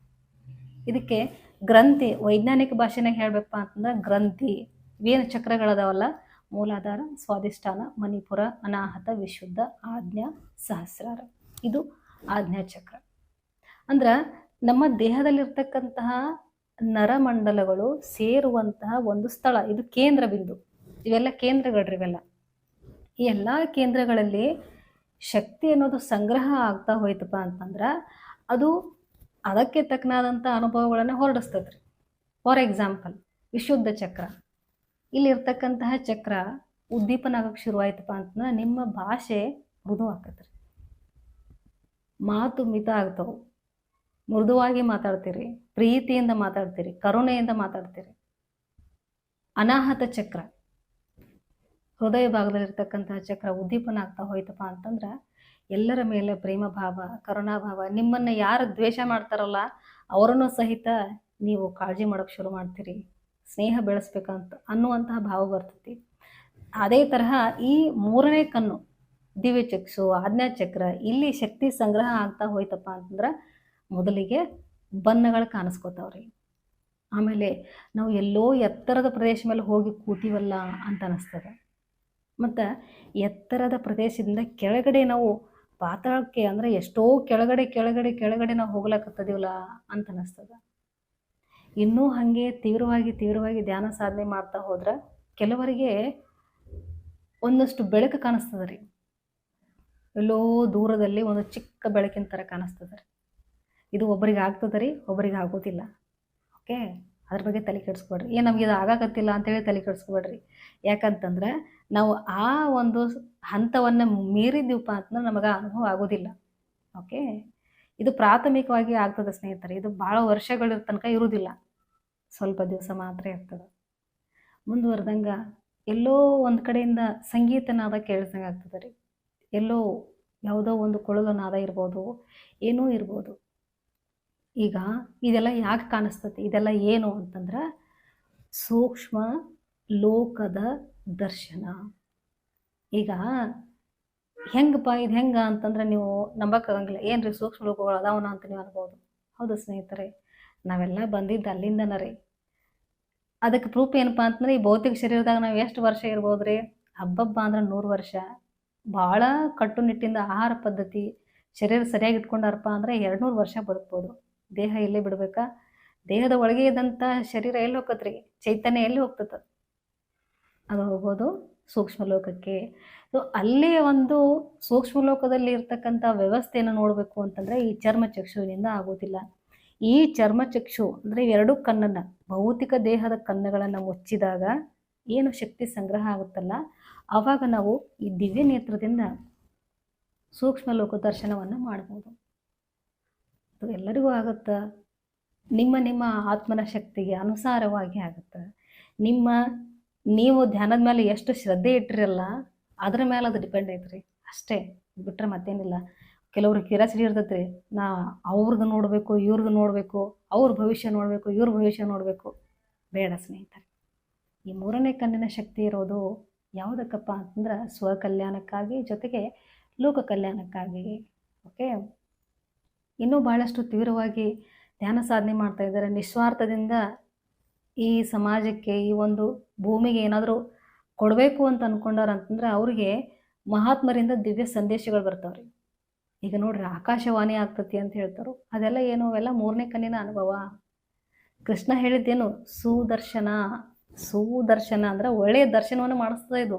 ಇದಕ್ಕೆ ಗ್ರಂಥಿ, ವೈಜ್ಞಾನಿಕ ಭಾಷೆನಾಗ ಹೇಳಬೇಕಪ್ಪ ಅಂತಂದ್ರೆ ಗ್ರಂಥಿ. ಏನು ಚಕ್ರಗಳದಾವಲ್ಲ? ಮೂಲಾಧಾರ ಸ್ವಾದಿಷ್ಠಾನ ಮಣಿಪುರ, ಅನಾಹತ, ವಿಶುದ್ಧ, ಆಜ್ಞಾ, ಸಹಸ್ರಾರ. ಇದು ಆಜ್ಞಾ ಚಕ್ರ ಅಂದ್ರೆ ನಮ್ಮ ದೇಹದಲ್ಲಿರ್ತಕ್ಕಂತಹ ನರಮಂಡಲಗಳು ಸೇರುವಂತಹ ಒಂದು ಸ್ಥಳ. ಇದು ಕೇಂದ್ರ ಬಿಂದು. ಇವೆಲ್ಲ ಕೇಂದ್ರಗಳ್ರಿ ಇವೆಲ್ಲ. ಈ ಎಲ್ಲ ಕೇಂದ್ರಗಳಲ್ಲಿ ಶಕ್ತಿ ಅನ್ನೋದು ಸಂಗ್ರಹ ಆಗ್ತಾ ಹೋಯ್ತಪ್ಪ ಅಂತಂದ್ರೆ ಅದು ಅದಕ್ಕೆ ತಕ್ಕನಾದಂಥ ಅನುಭವಗಳನ್ನು ಹೊರಡಿಸ್ತದ್ರಿ. ಫಾರ್ ಎಕ್ಸಾಂಪಲ್ ವಿಶುದ್ಧ ಚಕ್ರ. ಇಲ್ಲಿರ್ತಕ್ಕಂತಹ ಚಕ್ರ ಉದ್ದೀಪನ ಆಗಕ್ಕೆ ಶುರುವಾಯ್ತಪ್ಪ ಅಂತಂದ್ರೆ ನಿಮ್ಮ ಭಾಷೆ ಮೃದು ಆಕತ್ರಿ ಮಾತು ಮಿತ ಆಗ್ತಾವೆ. ಮೃದುವಾಗಿ ಮಾತಾಡ್ತೀರಿ, ಪ್ರೀತಿಯಿಂದ ಮಾತಾಡ್ತೀರಿ, ಕರುಣೆಯಿಂದ ಮಾತಾಡ್ತೀರಿ. ಅನಾಹತ ಚಕ್ರ. ಹೃದಯ ಭಾಗದಲ್ಲಿರ್ತಕ್ಕಂತಹ ಚಕ್ರ ಉದ್ದೀಪನ ಆಗ್ತಾ ಹೋಯ್ತಪ್ಪ ಅಂತಂದ್ರೆ ಎಲ್ಲರ ಮೇಲೆ ಪ್ರೇಮ ಭಾವ ಕರುಣಾಭಾವ ನಿಮ್ಮನ್ನು ಯಾರು ದ್ವೇಷ ಮಾಡ್ತಾರಲ್ಲ ಅವರನ್ನು ಸಹಿತ ನೀವು ಕಾಳಜಿ ಮಾಡೋಕೆ ಶುರು ಮಾಡ್ತೀರಿ. ಸ್ನೇಹ ಬೆಳೆಸ್ಬೇಕಂತ ಅನ್ನುವಂತಹ ಭಾವ ಬರ್ತೈತಿ. ಅದೇ ತರಹ ಈ ಮೂರನೇ ಕಣ್ಣು ದಿವ್ಯ ಚಕ್ಷು ಆಜ್ಞಾ ಚಕ್ರ ಇಲ್ಲಿ ಶಕ್ತಿ ಸಂಗ್ರಹ ಆಗ್ತಾ ಹೋಯ್ತಪ್ಪ ಅಂತಂದ್ರೆ ಮೊದಲಿಗೆ ಬಣ್ಣಗಳು ಕಾಣಿಸ್ಕೋತಾವ್ರಿ. ಆಮೇಲೆ ನಾವು ಎಲ್ಲೋ ಎತ್ತರದ ಪ್ರದೇಶ ಮೇಲೆ ಹೋಗಿ ಕೂತೀವಲ್ಲ ಅಂತ ಅನ್ನಿಸ್ತದೆ ಮತ್ತು ಎತ್ತರದ ಪ್ರದೇಶದಿಂದ ಕೆಳಗಡೆ ನಾವು ಪಾತಾಳಕ್ಕೆ ಅಂದರೆ ಎಷ್ಟೋ ಕೆಳಗಡೆ ಕೆಳಗಡೆ ಕೆಳಗಡೆ ನಾವು ಹೋಗ್ಲಕ್ಕತ್ತದೀವಲ್ಲ ಅಂತ ಅನ್ನಿಸ್ತದೆ ಇನ್ನೂ ಹಾಗೆ ತೀವ್ರವಾಗಿ ತೀವ್ರವಾಗಿ ಧ್ಯಾನ ಸಾಧನೆ ಮಾಡ್ತಾ ಹೋದ್ರೆ ಕೆಲವರಿಗೆ ಒಂದಷ್ಟು ಬೆಳಕು ಕಾಣಿಸ್ತದೆ ರೀ. ಎಲ್ಲೋ ದೂರದಲ್ಲಿ ಒಂದು ಚಿಕ್ಕ ಬೆಳಕಿನ ಥರ ಕಾಣಿಸ್ತದೆ ರೀ. ಇದು ಒಬ್ಬರಿಗೆ ಆಗ್ತದೆ ರೀ, ಒಬ್ಬರಿಗೆ ಆಗೋದಿಲ್ಲ. ಓಕೆ ಅದ್ರ ಬಗ್ಗೆ ತಲೆ ಕೆಡಿಸ್ಕೊಡ್ರಿ ಏನು ನಮಗೆ ಇದು ಆಗಾಕತ್ತಿಲ್ಲ ಅಂತೇಳಿ ತಲೆ ಕೆಡಿಸ್ಕೊಬೇಡ್ರಿ ಯಾಕಂತಂದ್ರೆ ನಾವು ಆ ಒಂದು ಹಂತವನ್ನು ಮೀರಿದ್ದೀವಪ್ಪ ಅಂತಂದ್ರೆ ನಮಗೆ ಅನುಭವ ಆಗೋದಿಲ್ಲ. ಓಕೆ ಇದು ಪ್ರಾಥಮಿಕವಾಗಿ ಆಗ್ತದೆ ಸ್ನೇಹಿತರೆ, ಇದು ಭಾಳ ವರ್ಷಗಳ ತನಕ ಇರುವುದಿಲ್ಲ ಸ್ವಲ್ಪ ದಿವಸ ಮಾತ್ರ ಇರ್ತದೆ. ಮುಂದುವರೆದಂಗೆ ಎಲ್ಲೋ ಒಂದು ಕಡೆಯಿಂದ ಸಂಗೀತನಾದ ಕೇಳಿಸ್ದಂಗೆ ಆಗ್ತದೆ ರೀ. ಎಲ್ಲೋ ಯಾವುದೋ ಒಂದು ಕೊಳಲನಾದ ಇರ್ಬೋದು, ಏನೂ ಇರ್ಬೋದು. ಈಗ ಇದೆಲ್ಲ ಯಾಕೆ ಕಾಣಿಸ್ತತಿ ಇದೆಲ್ಲ ಏನು ಅಂತಂದ್ರೆ ಸೂಕ್ಷ್ಮ ಲೋಕದ ದರ್ಶನ. ಈಗ ಹೆಂಗಪ್ಪ, ಇದು ಹೆಂಗ ಅಂತಂದ್ರೆ ನೀವು ನಂಬಕ್ಕಾಗಂಗಿಲ್ಲ. ಏನು ರೀ ಸೂಕ್ಷ್ಮ ಲೋಕಗಳು ಅದಾವನ ಅಂತ ನೀವು ಅನ್ಬೋದು? ಹೌದು ಸ್ನೇಹಿತರೆ, ನಾವೆಲ್ಲ ಬಂದಿದ್ದು ಅಲ್ಲಿಂದನ ರೀ. ಅದಕ್ಕೆ ಪ್ರೂಫ್ ಏನಪ್ಪ ಅಂತಂದ್ರೆ ಈ ಭೌತಿಕ ಶರೀರದಾಗ ನಾವು ಎಷ್ಟು ವರ್ಷ ಇರ್ಬೋದು ರೀ ಹಬ್ಬಬ್ಬ ಅಂದ್ರೆ ನೂರು ವರ್ಷ. ಭಾಳ ಕಟ್ಟುನಿಟ್ಟಿಂದ ಆಹಾರ ಪದ್ಧತಿ, ಶರೀರ ಸರಿಯಾಗಿ ಇಟ್ಕೊಂಡಾರಪ್ಪ ಅಂದ್ರೆ ಎರಡು ನೂರು ವರ್ಷ ಬದುಕ್ಬೋದು. ದೇಹ ಇಲ್ಲೇ ಬಿಡ್ಬೇಕಾ? ದೇಹದ ಒಳಗೆ ಇದ್ದಂಥ ಶರೀರ ಎಲ್ಲಿ ಹೋಗತ್ರಿ ಚೈತನ್ಯ ಎಲ್ಲಿ ಹೋಗ್ತದ ಅದು? ಹೋಗೋದು ಸೂಕ್ಷ್ಮ ಲೋಕಕ್ಕೆ. ಸೊ, ಅಲ್ಲೇ ಒಂದು ಸೂಕ್ಷ್ಮ ಲೋಕದಲ್ಲಿ ಇರ್ತಕ್ಕಂಥ ವ್ಯವಸ್ಥೆಯನ್ನು ನೋಡಬೇಕು ಅಂತಂದರೆ ಈ ಚರ್ಮ ಚಕ್ಷುವಿನಿಂದ ಆಗೋದಿಲ್ಲ. ಈ ಚರ್ಮ ಚಕ್ಷು ಅಂದರೆ ಎರಡು ಕಣ್ಣನ್ನು, ಭೌತಿಕ ದೇಹದ ಕಣ್ಣುಗಳನ್ನು ಮುಚ್ಚಿದಾಗ ಏನು ಶಕ್ತಿ ಸಂಗ್ರಹ ಆಗುತ್ತಲ್ಲ ಆವಾಗ ನಾವು ಈ ದಿವ್ಯ ನೇತ್ರದಿಂದ ಸೂಕ್ಷ್ಮ ಲೋಕ ದರ್ಶನವನ್ನು ಮಾಡ್ಬೋದು. ಅದು ಎಲ್ಲರಿಗೂ ಆಗುತ್ತೆ? ನಿಮ್ಮ ನಿಮ್ಮ ಆತ್ಮನ ಶಕ್ತಿಗೆ ಅನುಸಾರವಾಗಿ ಆಗುತ್ತೆ? ನಿಮ್ಮ, ನೀವು ಧ್ಯಾನದ ಮೇಲೆ ಎಷ್ಟು ಶ್ರದ್ಧೆ ಇಟ್ಟಿರಲ್ಲ, ಅದ್ರ ಮೇಲೆ ಅದು ಡಿಪೆಂಡ್ ಐತ್ರಿ. ಅಷ್ಟೇ ಬಿಟ್ರೆ ಮತ್ತೇನಿಲ್ಲ. ಕೆಲವ್ರಿಗೆ ಕಿರಾಸಿರಿ ಇರ್ತೈತೆ ರೀ ನಾ ಅವ್ರದ್ದು ನೋಡಬೇಕು ಇವ್ರದ್ದು ನೋಡಬೇಕು, ಅವ್ರ ಭವಿಷ್ಯ ನೋಡಬೇಕು, ಇವ್ರ ಭವಿಷ್ಯ ನೋಡಬೇಕು. ಬೇಡ ಸ್ನೇಹಿತರೆ. ಈ ಮೂರನೇ ಕಣ್ಣಿನ ಶಕ್ತಿ ಇರೋದು ಯಾವುದಕ್ಕಪ್ಪ ಅಂತಂದ್ರೆ ಸ್ವಕಲ್ಯಾಣಕ್ಕಾಗಿ ಜೊತೆಗೆ ಲೋಕ ಕಲ್ಯಾಣಕ್ಕಾಗಿ ಓಕೆ ಇನ್ನೂ ಭಾಳಷ್ಟು ತೀವ್ರವಾಗಿ ಧ್ಯಾನ ಸಾಧನೆ ಮಾಡ್ತಾ ಇದ್ದಾರೆ. ನಿಸ್ವಾರ್ಥದಿಂದ ಈ ಸಮಾಜಕ್ಕೆ, ಈ ಒಂದು ಭೂಮಿಗೆ ಏನಾದರೂ ಕೊಡಬೇಕು ಅಂತ ಅಂದ್ಕೊಂಡಾರ ಅಂತಂದ್ರೆ ಅವ್ರಿಗೆ ಮಹಾತ್ಮರಿಂದ ದಿವ್ಯ ಸಂದೇಶಗಳು ಬರ್ತಾವ್ರಿ. ಈಗ ನೋಡ್ರಿ, ಆಕಾಶವಾಣಿ ಆಗ್ತತಿ ಅಂತ ಹೇಳ್ತಾರೋ ಅದೆಲ್ಲ ಏನು, ಅವೆಲ್ಲ ಮೂರನೇ ಕಣ್ಣಿನ ಅನುಭವ. ಕೃಷ್ಣ ಹೇಳಿದ್ದೇನು, ಸುದರ್ಶನ ಸುದರ್ಶನ ಅಂದ್ರೆ ಒಳ್ಳೆಯ ದರ್ಶನವನ್ನು ಮಾಡಿಸ್ತದೆ ಇದು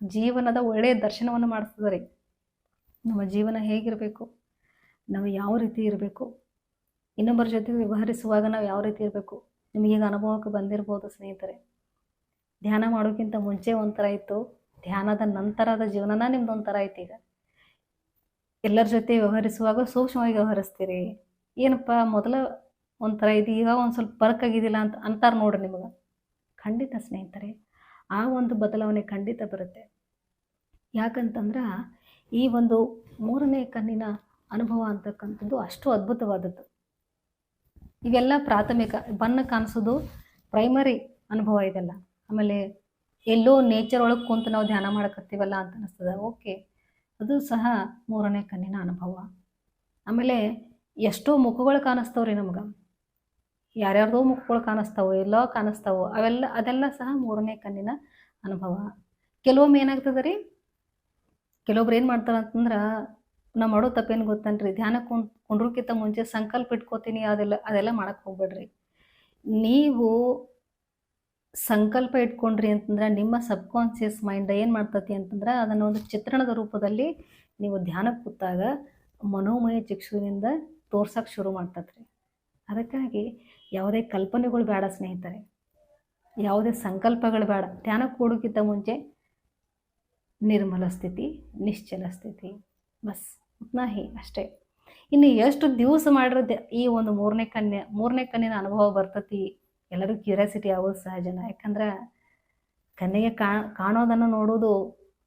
ಜೀವನದ ಒಳ್ಳೆಯ ದರ್ಶನವನ್ನು ಮಾಡಿಸ್ತದೆ ರೀ ನಮ್ಮ ಜೀವನ ಹೇಗಿರಬೇಕು? ನಾವು ಯಾವ ರೀತಿ ಇರಬೇಕು? ಇನ್ನೊಬ್ಬರ ಜೊತೆ ವ್ಯವಹರಿಸುವಾಗ ನಾವು ಯಾವ ರೀತಿ ಇರಬೇಕು? ನಿಮಗೀಗ ಅನುಭವಕ್ಕೆ ಬಂದಿರ್ಬೋದು ಸ್ನೇಹಿತರೆ. ಧ್ಯಾನ ಮಾಡೋಕ್ಕಿಂತ ಮುಂಚೆ ಒಂಥರ ಇತ್ತು. ಧ್ಯಾನದ ನಂತರದ ಜೀವನನ ನಿಮ್ದು ಒಂಥರ ಐತಿ ಈಗ. ಎಲ್ಲರ ಜೊತೆ ವ್ಯವಹರಿಸುವಾಗ ಸೂಕ್ಷ್ಮವಾಗಿ ವ್ಯವಹರಿಸ್ತೀರಿ. ಏನಪ್ಪ, ಮೊದಲ ಒಂಥರ ಇದು, ಈಗ ಒಂದು ಸ್ವಲ್ಪ ಫರ್ಕ್ ಆಗಿದ್ದಿಲ್ಲ ಅಂತ ಅಂತಾರೆ ನೋಡ್ರಿ ನಿಮಗೆ. ಖಂಡಿತ ಸ್ನೇಹಿತರೆ, ಆ ಒಂದು ಬದಲಾವಣೆ ಖಂಡಿತ ಬರುತ್ತೆ. ಯಾಕಂತಂದ್ರೆ ಈ ಒಂದು ಮೂರನೇ ಕಣ್ಣಿನ ಅನುಭವ ಅಂತಕ್ಕಂಥದ್ದು ಅಷ್ಟು ಅದ್ಭುತವಾದದ್ದು. ಇವೆಲ್ಲ ಪ್ರಾಥಮಿಕ, ಬಣ್ಣ ಕಾಣಿಸೋದು ಪ್ರೈಮರಿ ಅನುಭವ ಇದೆಲ್ಲ. ಆಮೇಲೆ ಎಲ್ಲೋ ನೇಚರ್ ಒಳಗೆ ಕುಂತು ನಾವು ಧ್ಯಾನ ಮಾಡಕತ್ತೀವಲ್ಲ ಅಂತ ಅನಿಸ್ತದೆ. ಓಕೆ ಅದು ಸಹ ಮೂರನೇ ಕಣ್ಣಿನ ಅನುಭವ. ಆಮೇಲೆ ಎಷ್ಟೋ ಮುಖಗಳು ಕಾಣಿಸ್ತಾವ್ರಿ ನಮ್ಗೆ. ಯಾರ್ಯಾರ್ದೋ ಮುಖಗಳು ಕಾಣಿಸ್ತಾವೆ, ಎಲ್ಲೋ ಕಾಣಿಸ್ತಾವೆ, ಅವೆಲ್ಲ, ಅದೆಲ್ಲ ಸಹ ಮೂರನೇ ಕಣ್ಣಿನ ಅನುಭವ. ಕೆಲವೊಮ್ಮೆ ಏನಾಗ್ತದೆ ರೀ? ಕೆಲವೊಬ್ರು ಏನು ಮಾಡ್ತಾರೆ ಅಂತಂದ್ರೆ ನಾವು ಮಾಡೋ ತಪ್ಪೇನು ಗೊತ್ತನ್ರಿ? ಧ್ಯಾನ ಕುಂತ್ ಕುಂಡ್ರಕ್ಕಿಂತ ಮುಂಚೆ ಸಂಕಲ್ಪ ಇಟ್ಕೋತೀನಿ, ಅದೆಲ್ಲ ಅದೆಲ್ಲ ಮಾಡಕ್ಕೆ ಹೋಗ್ಬೇಡ್ರಿ. ನೀವು ಸಂಕಲ್ಪ ಇಟ್ಕೊಂಡ್ರಿ ಅಂತಂದ್ರೆ ನಿಮ್ಮ ಸಬ್ಕಾನ್ಷಿಯಸ್ ಮೈಂಡ್ ಏನು ಮಾಡ್ತತಿ ಅಂತಂದ್ರೆ ಅದನ್ನು ಒಂದು ಚಿತ್ರಣದ ರೂಪದಲ್ಲಿ ನೀವು ಧ್ಯಾನಕ್ಕೆ ಕೂತಾಗ ಮನೋಮಯ ಚಿಕ್ಷುವಿನಿಂದ ತೋರ್ಸಕ್ಕೆ ಶುರು ಮಾಡ್ತತ್ರಿ. ಅದಕ್ಕಾಗಿ ಯಾವುದೇ ಕಲ್ಪನೆಗಳು ಬೇಡ ಸ್ನೇಹಿತರೆ. ಯಾವುದೇ ಸಂಕಲ್ಪಗಳು ಬೇಡ. ಧ್ಯಾನ ಕೂಡೋಕ್ಕಿಂತ ಮುಂಚೆ ನಿರ್ಮಲ ಸ್ಥಿತಿ, ನಿಶ್ಚಲ ಸ್ಥಿತಿ. ಬಸ್. ಉತ್ನಾಹಿ ಅಷ್ಟೇ. ಇನ್ನು ಎಷ್ಟು ದಿವಸ ಮಾಡಿರೋದು ಈ ಒಂದು ಮೂರನೇ ಕನ್ಯೆ, ಮೂರನೇ ಕಣ್ಣಿನ ಅನುಭವ ಬರ್ತತಿ. ಎಲ್ಲರೂ ಕ್ಯೂರಿಯಾಸಿಟಿ ಆಗೋದು ಸಹಜನ ಯಾಕಂದ್ರೆ ಕಣ್ಣಿಗೆ ಕಾಣೋದನ್ನು ನೋಡೋದು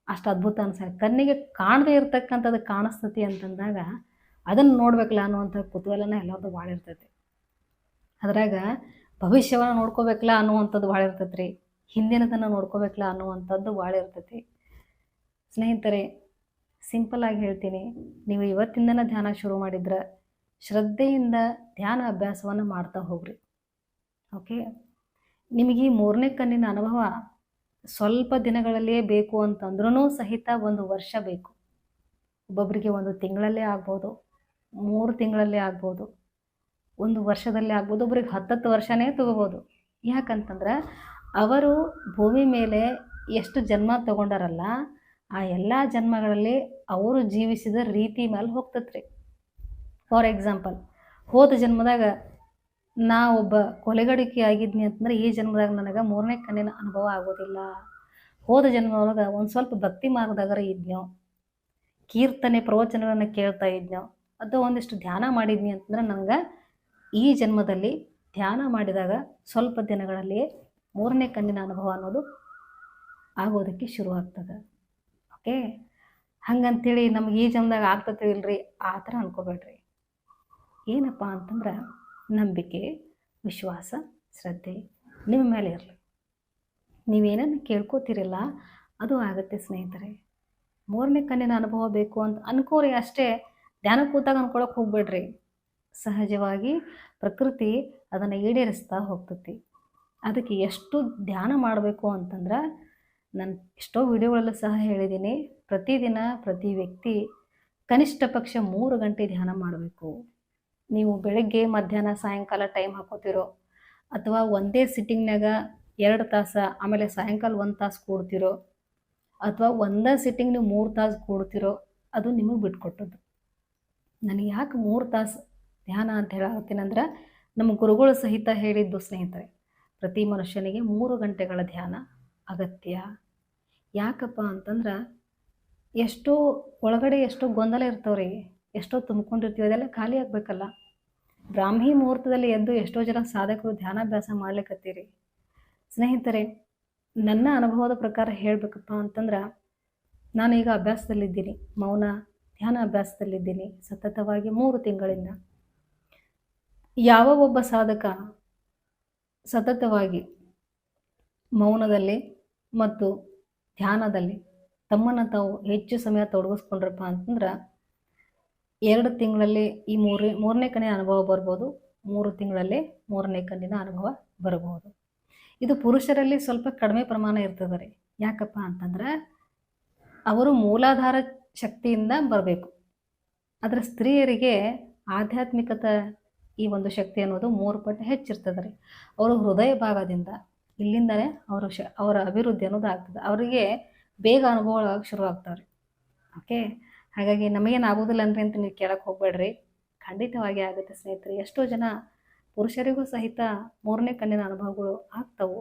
ಅಷ್ಟು ಅದ್ಭುತ ಅನಿಸ್ತದೆ ಕಣ್ಣಿಗೆ ಕಾಣದೇ ಇರತಕ್ಕಂಥದ್ದು ಕಾಣಿಸ್ತತಿ ಅಂತಂದಾಗ ಅದನ್ನು ನೋಡ್ಬೇಕಲ್ಲ ಅನ್ನುವಂಥ ಕುತೂಹಲನ ಎಲ್ಲರದ್ದು ಭಾಳ ಇರ್ತೈತಿ. ಅದ್ರಾಗ ಭವಿಷ್ಯವನ್ನು ನೋಡ್ಕೋಬೇಕಲ್ಲ ಅನ್ನುವಂಥದ್ದು ಭಾಳ ಇರ್ತೈತಿ ರೀ ಹಿಂದಿನದನ್ನು ನೋಡ್ಕೋಬೇಕಲ್ಲ ಅನ್ನುವಂಥದ್ದು ಭಾಳ ಇರ್ತೈತಿ. ಸ್ನೇಹಿತರೆ ಸಿಂಪಲ್ ಆಗಿ ಹೇಳ್ತೀನಿ. ನೀವು ಇವತ್ತಿಂದನೇ ಧ್ಯಾನ ಶುರು ಮಾಡಿದ್ರೆ ಶ್ರದ್ಧೆಯಿಂದ ಧ್ಯಾನ ಅಭ್ಯಾಸವನ್ನು ಮಾಡ್ತಾ ಹೋಗ್ರಿ. ಓಕೆ? ನಿಮಗೆ ಈ ಮೂರನೇ ಕಣ್ಣಿನ ಅನುಭವ ಸ್ವಲ್ಪ ದಿನಗಳಲ್ಲಿಯೇ ಬೇಕು ಅಂತಂದ್ರೂ ಸಹಿತ ಒಂದು ವರ್ಷ ಬೇಕು. ಒಬ್ಬೊಬ್ಬರಿಗೆ ಒಂದು ತಿಂಗಳಲ್ಲೇ ಆಗ್ಬೋದು, ಮೂರು ತಿಂಗಳಲ್ಲೇ ಆಗ್ಬೋದು, ಒಂದು ವರ್ಷದಲ್ಲೇ ಆಗ್ಬೋದು ಒಬ್ರಿಗೆ ಹತ್ತತ್ತು ವರ್ಷನೇ ತಗೋಬೋದು. ಯಾಕಂತಂದ್ರೆ ಅವರು ಭೂಮಿ ಮೇಲೆ ಎಷ್ಟು ಜನ್ಮ ತಗೊಂಡಾರಲ್ಲ ಆ ಎಲ್ಲ ಜನ್ಮಗಳಲ್ಲಿ ಅವರು ಜೀವಿಸಿದ ರೀತಿ ಮೇಲೆ ಹೋಗ್ತತ್ರಿ. ಫಾರ್ ಎಕ್ಸಾಂಪಲ್ ಹೋದ ಜನ್ಮದಾಗ ನಾ ಒಬ್ಬ ಕೊಲೆಗಡಿಕೆ ಆಗಿದ್ನಿ ಅಂತಂದ್ರೆ ಈ ಜನ್ಮದಾಗ ನನಗೆ ಮೂರನೇ ಕಣ್ಣಿನ ಅನುಭವ ಆಗೋದಿಲ್ಲ. ಹೋದ ಜನ್ಮದೊಳಗೆ ಒಂದು ಸ್ವಲ್ಪ ಭಕ್ತಿ ಮಾರ್ಗದಾಗರ ಇದ್ನೋ ಕೀರ್ತನೆ ಪ್ರವಚನಗಳನ್ನು ಕೇಳ್ತಾ ಇದ್ನೋ ಅಥವಾ ಒಂದಿಷ್ಟು ಧ್ಯಾನ ಮಾಡಿದ್ನಿ ಅಂತಂದ್ರೆ ನನಗೆ ಈ ಜನ್ಮದಲ್ಲಿ ಧ್ಯಾನ ಮಾಡಿದಾಗ ಸ್ವಲ್ಪ ದಿನಗಳಲ್ಲಿ ಮೂರನೇ ಕಣ್ಣಿನ ಅನುಭವ ಅನ್ನೋದು ಆಗೋದಕ್ಕೆ ಶುರು ಆಗ್ತದೆ ಓಕೆ ಹಂಗಂತೇಳಿ ನಮ್ಗೆ ಈ ಜನ್ಮದಾಗ ಆಗ್ತದೆ ಇಲ್ರಿ, ಆ ಥರ ಅನ್ಕೋಬೇಡ್ರಿ. ಏನಪ್ಪ ಅಂತಂದ್ರೆ ನಂಬಿಕೆ, ವಿಶ್ವಾಸ, ಶ್ರದ್ಧೆ ನಿಮ್ಮ ಮೇಲೆ ಇರಲಿ. ನೀವೇನನ್ನು ಕೇಳ್ಕೋತಿರಲ್ಲ, ಅದು ಆಗುತ್ತೆ ಸ್ನೇಹಿತರೆ. ಮೂರನೇ ಕಣ್ಣಿನ ಅನುಭವ ಬೇಕು ಅಂತ ಅನ್ಕೋರಿ ಅಷ್ಟೇ, ಧ್ಯಾನ ಕೂತಾಗ ಅನ್ಕೊಳಕ್ಕೆ ಹೋಗ್ಬೇಡ್ರಿ. ಸಹಜವಾಗಿ ಪ್ರಕೃತಿ ಅದನ್ನು ಈಡೇರಿಸ್ತಾ ಹೋಗ್ತತಿ. ಅದಕ್ಕೆ ಎಷ್ಟು ಧ್ಯಾನ ಮಾಡಬೇಕು ಅಂತಂದ್ರೆ ನಾನು ಎಷ್ಟೋ ವಿಡಿಯೋಗಳಲ್ಲೂ ಸಹ ಹೇಳಿದ್ದೀನಿ ಪ್ರತಿದಿನ ಪ್ರತಿ ವ್ಯಕ್ತಿ ಕನಿಷ್ಠ ಪಕ್ಷ ಮೂರು ಗಂಟೆ ಧ್ಯಾನ ಮಾಡಬೇಕು. ನೀವು ಬೆಳಗ್ಗೆ, ಮಧ್ಯಾಹ್ನ, ಸಾಯಂಕಾಲ ಟೈಮ್ ಹಾಕೋತಿರೋ ಅಥವಾ ಒಂದೇ ಸಿಟ್ಟಿಂಗ್ನಾಗ ಎರಡು ತಾಸು, ಆಮೇಲೆ ಸಾಯಂಕಾಲ ಒಂದು ತಾಸು ಕೂಡ್ತಿರೋ ಅಥವಾ ಒಂದೇ ಸಿಟ್ಟಿಂಗ್ ನೀವು ಮೂರು ತಾಸು ಕೂಡ್ತಿರೋ ಅದು ನಿಮಗೆ ಬಿಟ್ಕೊಟ್ಟದ್ದು. ನನಗೆ ಯಾಕೆ ಮೂರು ತಾಸು ಧ್ಯಾನ ಅಂತ ಹೇಳತ್ತೀನಂದ್ರೆ ನಮ್ಮ ಗುರುಗಳು ಸಹಿತ ಹೇಳಿದ್ದು ಸ್ನೇಹಿತರೆ, ಪ್ರತಿ ಮನುಷ್ಯನಿಗೆ ಮೂರು ಗಂಟೆಗಳ ಧ್ಯಾನ ಅಗತ್ಯ? ಯಾಕಪ್ಪ ಅಂತಂದ್ರೆ ಎಷ್ಟೋ ಒಳಗಡೆ ಎಷ್ಟೋ ಗೊಂದಲ ಇರ್ತಾವ್ರಿ, ಎಷ್ಟೋ ತುಂಬ್ಕೊಂಡಿರ್ತೀವಿ, ಅದೆಲ್ಲ ಖಾಲಿ ಆಗಬೇಕಲ್ಲ. ಬ್ರಾಹ್ಮಿ ಮುಹೂರ್ತದಲ್ಲಿ ಎದ್ದು ಎಷ್ಟೋ ಜನ ಸಾಧಕರು ಧ್ಯಾನಾಭ್ಯಾಸ ಮಾಡ್ಲಿಕ್ಕತ್ತೀರಿ ಸ್ನೇಹಿತರೆ, ನನ್ನ ಅನುಭವದ ಪ್ರಕಾರ ಹೇಳಬೇಕಪ್ಪ ಅಂತಂದ್ರೆ ನಾನೀಗ ಅಭ್ಯಾಸದಲ್ಲಿದ್ದೀನಿ, ಮೌನ ಧ್ಯಾನ ಅಭ್ಯಾಸದಲ್ಲಿದ್ದೀನಿ ಸತತವಾಗಿ ಮೂರು ತಿಂಗಳಿಂದ. ಯಾವ ಒಬ್ಬ ಸಾಧಕ ಸತತವಾಗಿ ಮೌನದಲ್ಲಿ ಮತ್ತು ಧ್ಯಾನದಲ್ಲಿ ತಮ್ಮನ್ನು ತಾವು ಹೆಚ್ಚು ಸಮಯ ತೊಡಗಿಸ್ಕೊಂಡ್ರಪ್ಪ ಅಂತಂದ್ರೆ ಎರಡು ತಿಂಗಳಲ್ಲಿ ಈ ಮೂರೇ, ಮೂರನೇ ಕಣ್ಣಿನ ಅನುಭವ ಬರ್ಬೋದು, ಮೂರು ತಿಂಗಳಲ್ಲಿ ಮೂರನೇ ಕಣ್ಣಿನ ಅನುಭವ ಬರಬಹುದು ಇದು ಪುರುಷರಲ್ಲಿ ಸ್ವಲ್ಪ ಕಡಿಮೆ ಪ್ರಮಾಣ ಇರ್ತದೆ ರೀ. ಯಾಕಪ್ಪ ಅಂತಂದ್ರೆ ಅವರು ಮೂಲಾಧಾರ ಶಕ್ತಿಯಿಂದ ಬರಬೇಕು. ಆದರೆ ಸ್ತ್ರೀಯರಿಗೆ ಆಧ್ಯಾತ್ಮಿಕತೆ ಈ ಒಂದು ಶಕ್ತಿ ಅನ್ನೋದು ಮೂರು ಪಟ್ಟು ಹೆಚ್ಚಿರ್ತದೆ ರೀ. ಅವರು ಹೃದಯ ಭಾಗದಿಂದ ಇಲ್ಲಿಂದಲೇ ಅವರ ಶ, ಅವರ ಅಭಿವೃದ್ಧಿ ಅನ್ನೋದು ಆಗ್ತದೆ. ಅವರಿಗೆ ಬೇಗ ಅನುಭವಗಳಾಗಕ್ಕೆ ಶುರು ಆಗ್ತಾವ್ರಿ. ಓಕೆ ಹಾಗಾಗಿ ನಮಗೇನು ಆಗೋದಿಲ್ಲ ಅನ್ರಿ ಅಂತ ನೀವು ಕೇಳಕ್ಕೆ ಹೋಗ್ಬೇಡ್ರಿ. ಖಂಡಿತವಾಗಿ ಆಗುತ್ತೆ ಸ್ನೇಹಿತರೆ, ಎಷ್ಟೋ ಜನ ಪುರುಷರಿಗೂ ಸಹಿತ ಮೂರನೇ ಕಣ್ಣಿನ ಅನುಭವಗಳು ಆಗ್ತವು.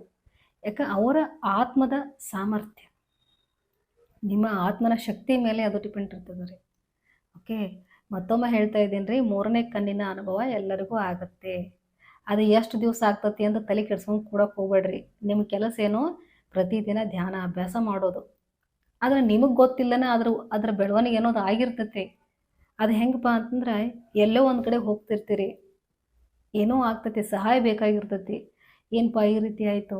ಯಾಕೆ, ಅವರ ಆತ್ಮದ ಸಾಮರ್ಥ್ಯ, ನಿಮ್ಮ ಆತ್ಮನ ಶಕ್ತಿ ಮೇಲೆ ಅದು ಡಿಪೆಂಡ್ ಇರ್ತದೆ ರೀ. ಓಕೆ ಮತ್ತೊಮ್ಮೆ ಹೇಳ್ತಾ ಇದ್ದೀನಿ ರೀ ಮೂರನೇ ಕಣ್ಣಿನ ಅನುಭವ ಎಲ್ಲರಿಗೂ ಆಗುತ್ತೆ. ಅದು ಎಷ್ಟು ದಿವಸ ಆಗ್ತತಿ ಅಂತ ತಲೆ ಕೆಡ್ಸ್ಕೊಂಡು ಕೂಡಕ್ಕೆ ಹೋಗ್ಬೇಡ್ರಿ. ನಿಮ್ಮ ಕೆಲಸ ಏನು ಪ್ರತಿದಿನ ಧ್ಯಾನ ಅಭ್ಯಾಸ ಮಾಡೋದು. ಆದರೆ ನಿಮಗೆ ಗೊತ್ತಿಲ್ಲನೇ ಅದ್ರ ಅದ್ರ ಬೆಳವಣಿಗೆ ಅನ್ನೋದು ಆಗಿರ್ತೈತಿ. ಅದು ಹೆಂಗಪ್ಪ ಅಂತಂದ್ರೆ ಎಲ್ಲೋ ಒಂದು ಕಡೆ ಹೋಗ್ತಿರ್ತೀರಿ. ಏನೋ ಆಗ್ತೈತಿ, ಸಹಾಯ ಬೇಕಾಗಿರ್ತೈತಿ. ಏನಪ್ಪ ಈ ರೀತಿ ಆಯಿತು?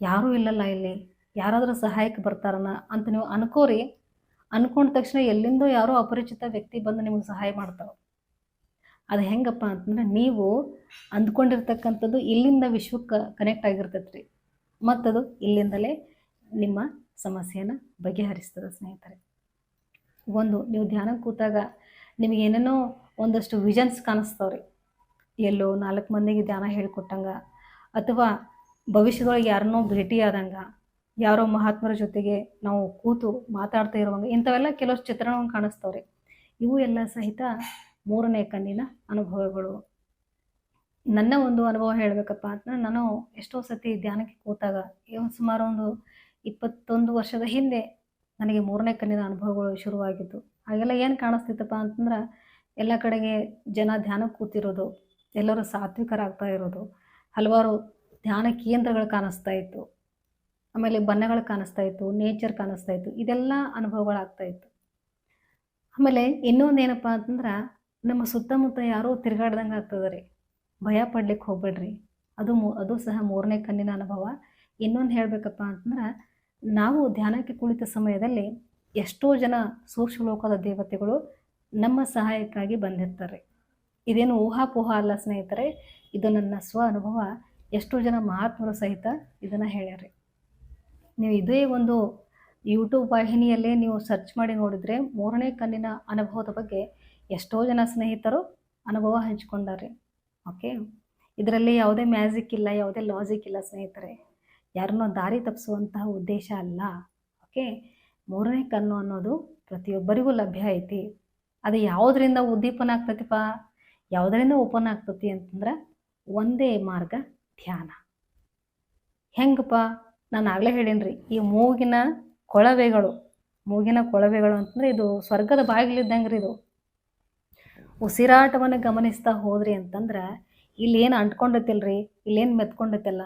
ಯಾರೂ ಇಲ್ಲಲ್ಲ ಇಲ್ಲಿ. ಯಾರಾದರೂ ಸಹಾಯಕ್ಕೆ ಬರ್ತಾರನ ಅಂತ ನೀವು ಅನ್ಕೋರಿ. ಅನ್ಕೊಂಡ ತಕ್ಷಣ ಎಲ್ಲಿಂದೋ ಯಾರೋ ಅಪರಿಚಿತ ವ್ಯಕ್ತಿ ಬಂದು ನಿಮಗೆ ಸಹಾಯ ಮಾಡ್ತಾರೆ. ಅದು ಹೆಂಗಪ್ಪ ಅಂತಂದ್ರೆ ನೀವು ಅಂದ್ಕೊಂಡಿರ್ತಕ್ಕಂಥದ್ದು ಇಲ್ಲಿಂದ ವಿಶ್ವಕ್ಕೆ ಕನೆಕ್ಟ್ ಆಗಿರ್ತೈತೆ ರೀ ಮತ್ತದು ಇಲ್ಲಿಂದಲೇ ನಿಮ್ಮ ಸಮಸ್ಯೆಯನ್ನು ಬಗೆಹರಿಸ್ತದೆ ಸ್ನೇಹಿತರೆ. ಒಂದು, ನೀವು ಧ್ಯಾನ ಕೂತಾಗ ನಿಮಗೆ ಏನೇನೋ ಒಂದಷ್ಟು ವಿಷನ್ಸ್ ಕಾಣಿಸ್ತಾವ್ರಿ. ಎಲ್ಲೋ ನಾಲ್ಕು ಮಂದಿಗೆ ಧ್ಯಾನ ಹೇಳಿಕೊಟ್ಟಂಗ, ಅಥವಾ ಭವಿಷ್ಯದೊಳಗೆ ಯಾರನ್ನೋ ಆದಂಗ, ಯಾರೋ ಮಹಾತ್ಮರ ಜೊತೆಗೆ ನಾವು ಕೂತು ಮಾತಾಡ್ತಾ ಇರುವಂಗ, ಇಂಥವೆಲ್ಲ ಕೆಲವಷ್ಟು ಚಿತ್ರಣವನ್ನು ಕಾಣಿಸ್ತಾವ್ರಿ. ಇವು ಎಲ್ಲ ಸಹಿತ ಮೂರನೇ ಕಣ್ಣಿನ ಅನುಭವಗಳು. ನನ್ನ ಒಂದು ಅನುಭವ ಹೇಳಬೇಕಪ್ಪ ಅಂತಂದ್ರೆ ನಾನು ಎಷ್ಟೋ ಸತಿ ಧ್ಯಾನಕ್ಕೆ ಕೂತಾಗ ಸುಮಾರು ಒಂದು ಇಪ್ಪತ್ತೊಂದು ವರ್ಷದ ಹಿಂದೆ ನನಗೆ ಮೂರನೇ ಕಣ್ಣಿನ ಅನುಭವಗಳು ಶುರುವಾಗಿದ್ದು. ಹಾಗೆಲ್ಲ ಏನು ಕಾಣಿಸ್ತಿತ್ತಪ್ಪ ಅಂತಂದ್ರೆ, ಎಲ್ಲ ಕಡೆಗೆ ಜನ ಧ್ಯಾನಕ್ಕೆ ಕೂತಿರೋದು, ಎಲ್ಲರೂ ಸಾತ್ವಿಕರಾಗ್ತಾ ಇರೋದು, ಹಲವಾರು ಧ್ಯಾನ ಕೇಂದ್ರಗಳು ಕಾಣಿಸ್ತಾ ಇತ್ತು, ಆಮೇಲೆ ಬಣ್ಣಗಳು ಕಾಣಿಸ್ತಾ ಇತ್ತು ನೇಚರ್ ಕಾಣಿಸ್ತಾ ಇತ್ತು, ಇದೆಲ್ಲ ಅನುಭವಗಳಾಗ್ತಾ ಇತ್ತು. ಆಮೇಲೆ ಇನ್ನೊಂದು ಏನಪ್ಪ ಅಂತಂದ್ರೆ ನಮ್ಮ ಸುತ್ತಮುತ್ತ ಯಾರೋ ತಿರುಗಾಡ್ದಂಗೆ ಆಗ್ತದೆ ರೀ. ಭಯ ಪಡ್ಲಿಕ್ಕೆ ಹೋಗ್ಬೇಡ್ರಿ. ಅದು ಮೂ, ಅದು ಸಹ ಮೂರನೇ ಕಣ್ಣಿನ ಅನುಭವ. ಇನ್ನೊಂದು ಹೇಳಬೇಕಪ್ಪ ಅಂತಂದ್ರೆ, ನಾವು ಧ್ಯಾನಕ್ಕೆ ಕುಳಿತ ಸಮಯದಲ್ಲಿ ಎಷ್ಟೋ ಜನ ಸೂಕ್ಷ್ಮ ಲೋಕದ ದೇವತೆಗಳು ನಮ್ಮ ಸಹಾಯಕ್ಕಾಗಿ ಬಂದಿರ್ತಾರೆ. ಇದೇನು ಊಹಾಪೋಹ ಅಲ್ಲ ಸ್ನೇಹಿತರೆ, ಇದು ನನ್ನ ಸ್ವ ಅನುಭವ. ಎಷ್ಟೋ ಜನ ಮಹಾತ್ಮರು ಸಹಿತ ಇದನ್ನು ಹೇಳ್ಯಾರಿ ನೀವು ಇದೇ ಒಂದು ಯೂಟ್ಯೂಬ್ ವಾಹಿನಿಯಲ್ಲೇ ನೀವು ಸರ್ಚ್ ಮಾಡಿ ನೋಡಿದರೆ ಮೂರನೇ ಕಣ್ಣಿನ ಅನುಭವದ ಬಗ್ಗೆ ಎಷ್ಟೋ ಜನ ಸ್ನೇಹಿತರು ಅನುಭವ ಹಂಚ್ಕೊಂಡಾರೆ ಓಕೆ ಇದರಲ್ಲಿ ಯಾವುದೇ ಮ್ಯಾಜಿಕ್ ಇಲ್ಲ, ಯಾವುದೇ ಲಾಜಿಕ್ ಇಲ್ಲ ಸ್ನೇಹಿತರೆ. ಯಾರನ್ನೋ ದಾರಿ ತಪ್ಪಿಸುವಂತಹ ಉದ್ದೇಶ ಅಲ್ಲ ಓಕೆ ಮೂರನೇ ಕಣ್ಣು ಅನ್ನೋದು ಪ್ರತಿಯೊಬ್ಬರಿಗೂ ಲಭ್ಯ ಐತಿ. ಅದು ಯಾವುದರಿಂದ ಉದ್ದೀಪನ ಆಗ್ತತಿಪ್ಪ? ಯಾವುದರಿಂದ ಓಪನ್ ಆಗ್ತತಿ ಅಂತಂದ್ರೆ ಒಂದೇ ಮಾರ್ಗ ಧ್ಯಾನ. ಹೆಂಗಪ್ಪ? ನಾನು ಆಗಲೇ ಹೇಳೀನಿ ರೀ ಈ ಮೂಗಿನ ಕೊಳವೆಗಳು ಮೂಗಿನ ಕೊಳವೆಗಳು ಅಂತಂದ್ರೆ ಇದು ಸ್ವರ್ಗದ ಬಾಗಿಲಿದ್ದಂಗೆ ರೀ ಇದು. ಉಸಿರಾಟವನ್ನು ಗಮನಿಸ್ತಾ ಹೋದ್ರಿ ಅಂತಂದ್ರೆ ಇಲ್ಲೇನು ಅಂಟ್ಕೊಂಡೈತಿಲ್ರಿ, ಇಲ್ಲೇನು ಮೆತ್ಕೊಂಡೈತಲ್ಲ,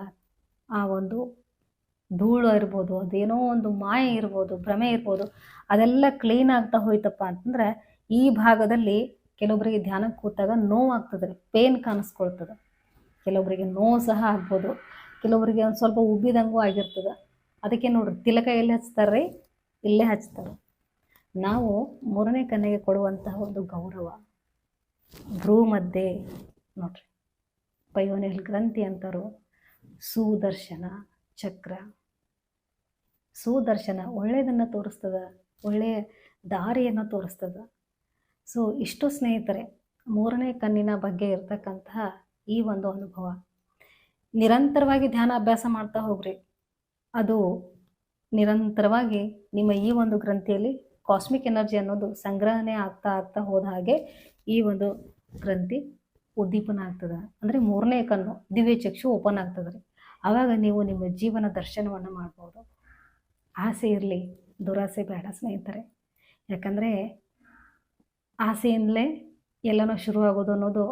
ಆ ಒಂದು ಧೂಳು ಇರ್ಬೋದು, ಅದೇನೋ ಒಂದು ಮಾಯ ಇರ್ಬೋದು, ಭ್ರಮೆ ಇರ್ಬೋದು, ಅದೆಲ್ಲ ಕ್ಲೀನ್ ಆಗ್ತಾ ಹೋಯ್ತಪ್ಪ ಅಂತಂದ್ರೆ ಈ ಭಾಗದಲ್ಲಿ ಕೆಲವೊಬ್ಬರಿಗೆ ಧ್ಯಾನಕ್ಕೆ ಕೂತಾಗ ನೋವು ಆಗ್ತದೆ ರೀ ಪೇನ್ ಕಾಣಿಸ್ಕೊಳ್ತದೆ. ಕೆಲವೊಬ್ಬರಿಗೆ ನೋವು ಸಹ ಆಗ್ಬೋದು ಕೆಲವೊಬ್ಬರಿಗೆ ಒಂದು ಸ್ವಲ್ಪ ಉಬ್ಬಿದಂಗೂ ಆಗಿರ್ತದೆ. ಅದಕ್ಕೆ ನೋಡ್ರಿ, ತಿಲಕ ಎಲ್ಲಿ ಹಚ್ತಾರ್ರಿ? ಇಲ್ಲೇ ಹಚ್ತಾರೆ. ನಾವು ಮೂರನೇ ಕನ್ನೆಗೆ ಕೊಡುವಂತಹ ಒಂದು ಗೌರವ. ಭ್ರೂ ಮಧ್ಯೆ ನೋಡ್ರಿ. ಪಯೋನಿಲ್ ಗ್ರಂಥಿ ಅಂತಾರೋ. ಸುದರ್ಶನ ಚಕ್ರ. ಸುದರ್ಶನ ಒಳ್ಳೆಯದನ್ನು ತೋರಿಸ್ತದ ಒಳ್ಳೆಯ ದಾರಿಯನ್ನು ತೋರಿಸ್ತದ. ಸೊ, ಇಷ್ಟು ಸ್ನೇಹಿತರೆ, ಮೂರನೇ ಕಣ್ಣಿನ ಬಗ್ಗೆ ಇರತಕ್ಕಂತಹ ಈ ಒಂದು ಅನುಭವ. ನಿರಂತರವಾಗಿ ಧ್ಯಾನ ಅಭ್ಯಾಸ ಮಾಡ್ತಾ ಹೋಗ್ರಿ. ಅದು ನಿರಂತರವಾಗಿ ನಿಮ್ಮ ಈ ಒಂದು ಗ್ರಂಥಿಯಲ್ಲಿ ಕಾಸ್ಮಿಕ್ ಎನರ್ಜಿ ಅನ್ನೋದು ಸಂಗ್ರಹಣೆ ಆಗ್ತಾ ಆಗ್ತಾ ಹೋದ ಹಾಗೆ ಈ ಒಂದು ಗ್ರಂಥಿ ಉದ್ದೀಪನ ಆಗ್ತದೆ. ಅಂದರೆ ಮೂರನೇ ಕಣ್ಣು ದಿವ್ಯ ಚಕ್ಷು ಓಪನ್ ಆಗ್ತದೆ ರೀ. ಆವಾಗ ನೀವು ನಿಮ್ಮ ಜೀವನ ದರ್ಶನವನ್ನು ಮಾಡ್ಬೋದು. ಆಸೆ ಇರಲಿ, ದುರಾಸೆ ಬೇಡ ಸ್ನೇಹಿತರೆ. ಯಾಕಂದರೆ ಆಸೆಯಿಂದಲೇ ಎಲ್ಲನೂ ಶುರುವಾಗೋದು ಅನ್ನೋದು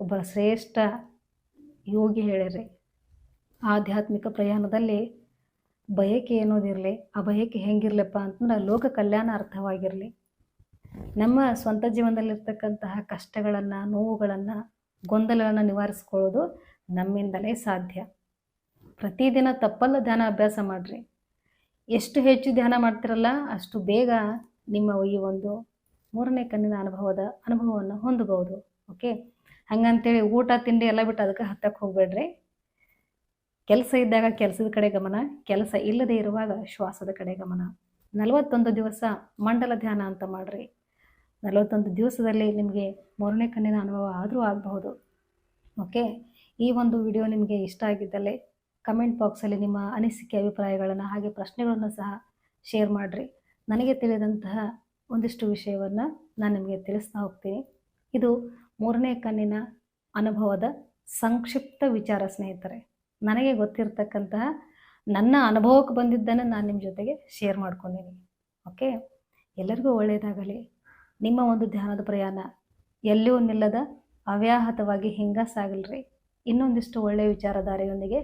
ಒಬ್ಬ ಶ್ರೇಷ್ಠ ಯೋಗಿ ಹೇಳಿರಿ ಆಧ್ಯಾತ್ಮಿಕ ಪ್ರಯಾಣದಲ್ಲಿ ಬಯಕೆ ಅನ್ನೋದಿರಲಿ ಆ ಬಯಕೆ ಹೆಂಗಿರ್ಲಪ್ಪ ಅಂತಂದ್ರೆ ಲೋಕ ಕಲ್ಯಾಣ ಅರ್ಥವಾಗಿರಲಿ. ನಮ್ಮ ಸ್ವಂತ ಜೀವನದಲ್ಲಿರ್ತಕ್ಕಂತಹ ಕಷ್ಟಗಳನ್ನು, ನೋವುಗಳನ್ನು, ಗೊಂದಲಗಳನ್ನು ನಿವಾರಿಸ್ಕೊಳ್ಳೋದು ನಮ್ಮಿಂದಲೇ ಸಾಧ್ಯ. ಪ್ರತಿದಿನ ತಪ್ಪಲ್ಲ ಧ್ಯಾನ ಅಭ್ಯಾಸ ಮಾಡಿರಿ. ಎಷ್ಟು ಹೆಚ್ಚು ಧ್ಯಾನ ಮಾಡ್ತಿರಲ್ಲ, ಅಷ್ಟು ಬೇಗ ನಿಮ್ಮ ಈ ಒಂದು ಮೂರನೇ ಕಣ್ಣಿನ ಅನುಭವದ ಅನುಭವವನ್ನು ಹೊಂದಬಹುದು. ಓಕೆ? ಹಂಗಂತೇಳಿ ಊಟ, ತಿಂಡಿ ಎಲ್ಲ ಬಿಟ್ಟು ಅದಕ್ಕೆ ಹತ್ತಕ್ಕೆ ಹೋಗಬೇಡ್ರಿ. ಕೆಲಸ ಇದ್ದಾಗ ಕೆಲಸದ ಕಡೆ ಗಮನ, ಕೆಲಸ ಇಲ್ಲದೆ ಇರುವಾಗ ಶ್ವಾಸದ ಕಡೆ ಗಮನ. ನಲವತ್ತೊಂದು ದಿವಸ ಮಂಡಲ ಧ್ಯಾನ ಅಂತ ಮಾಡಿರಿ. ನಲವತ್ತೊಂದು ದಿವಸದಲ್ಲಿ ನಿಮಗೆ ಮೂರನೇ ಕಣ್ಣಿನ ಅನುಭವ ಆದರೂ ಆಗಬಹುದು. ಓಕೆ? ಈ ಒಂದು ವಿಡಿಯೋ ನಿಮಗೆ ಇಷ್ಟ ಆಗಿದ್ದಲ್ಲಿ ಕಮೆಂಟ್ ಬಾಕ್ಸಲ್ಲಿ ನಿಮ್ಮ ಅನಿಸಿಕೆ, ಅಭಿಪ್ರಾಯಗಳನ್ನು ಹಾಗೆ ಪ್ರಶ್ನೆಗಳನ್ನು ಸಹ ಶೇರ್ ಮಾಡಿರಿ. ನನಗೆ ತಿಳಿದಂತಹ ಒಂದಿಷ್ಟು ವಿಷಯವನ್ನು ನಾನು ನಿಮಗೆ ತಿಳಿಸ್ತಾ ಹೋಗ್ತೀನಿ. ಇದು ಮೂರನೇ ಕಣ್ಣಿನ ಅನುಭವದ ಸಂಕ್ಷಿಪ್ತ ವಿಚಾರ ಸ್ನೇಹಿತರೆ. ನನಗೆ ಗೊತ್ತಿರತಕ್ಕಂತಹ ನನ್ನ ಅನುಭವಕ್ಕೆ ಬಂದಿದ್ದನ್ನು ನಾನು ನಿಮ್ಮ ಜೊತೆಗೆ ಶೇರ್ ಮಾಡ್ಕೊಂಡಿದ್ದೀನಿ ಓಕೆ? ಎಲ್ಲರಿಗೂ ಒಳ್ಳೆಯದಾಗಲಿ ನಿಮ್ಮ ಒಂದು ಧ್ಯಾನದ ಪ್ರಯಾಣ ಎಲ್ಲಿಯೂ ನಿಲ್ಲದ ಅವ್ಯಾಹತವಾಗಿ ಹಿಂಗ ಸಾಗಲ್ರಿ ಇನ್ನೊಂದಿಷ್ಟು ಒಳ್ಳೆಯ ವಿಚಾರಧಾರೆಯೊಂದಿಗೆ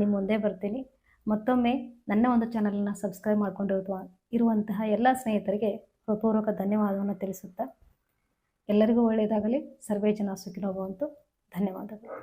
ನಿಮ್ಮ ಮುಂದೆ ಬರ್ತೀನಿ. ಮತ್ತೊಮ್ಮೆ ನನ್ನ ಒಂದು ಚಾನಲನ್ನು ಸಬ್ಸ್ಕ್ರೈಬ್ ಮಾಡ್ಕೊಂಡಿರುವ ಇರುವಂತಹ ಎಲ್ಲ ಸ್ನೇಹಿತರಿಗೆ ಹೃತ್ಪೂರ್ವಕ ಧನ್ಯವಾದವನ್ನು ತಿಳಿಸುತ್ತಾ ಎಲ್ಲರಿಗೂ ಒಳ್ಳೆಯದಾಗಲಿ. ಸರ್ವೇ ಜನ ಸುಖಿನೋಗುವಂತೂ ಧನ್ಯವಾದಗಳು.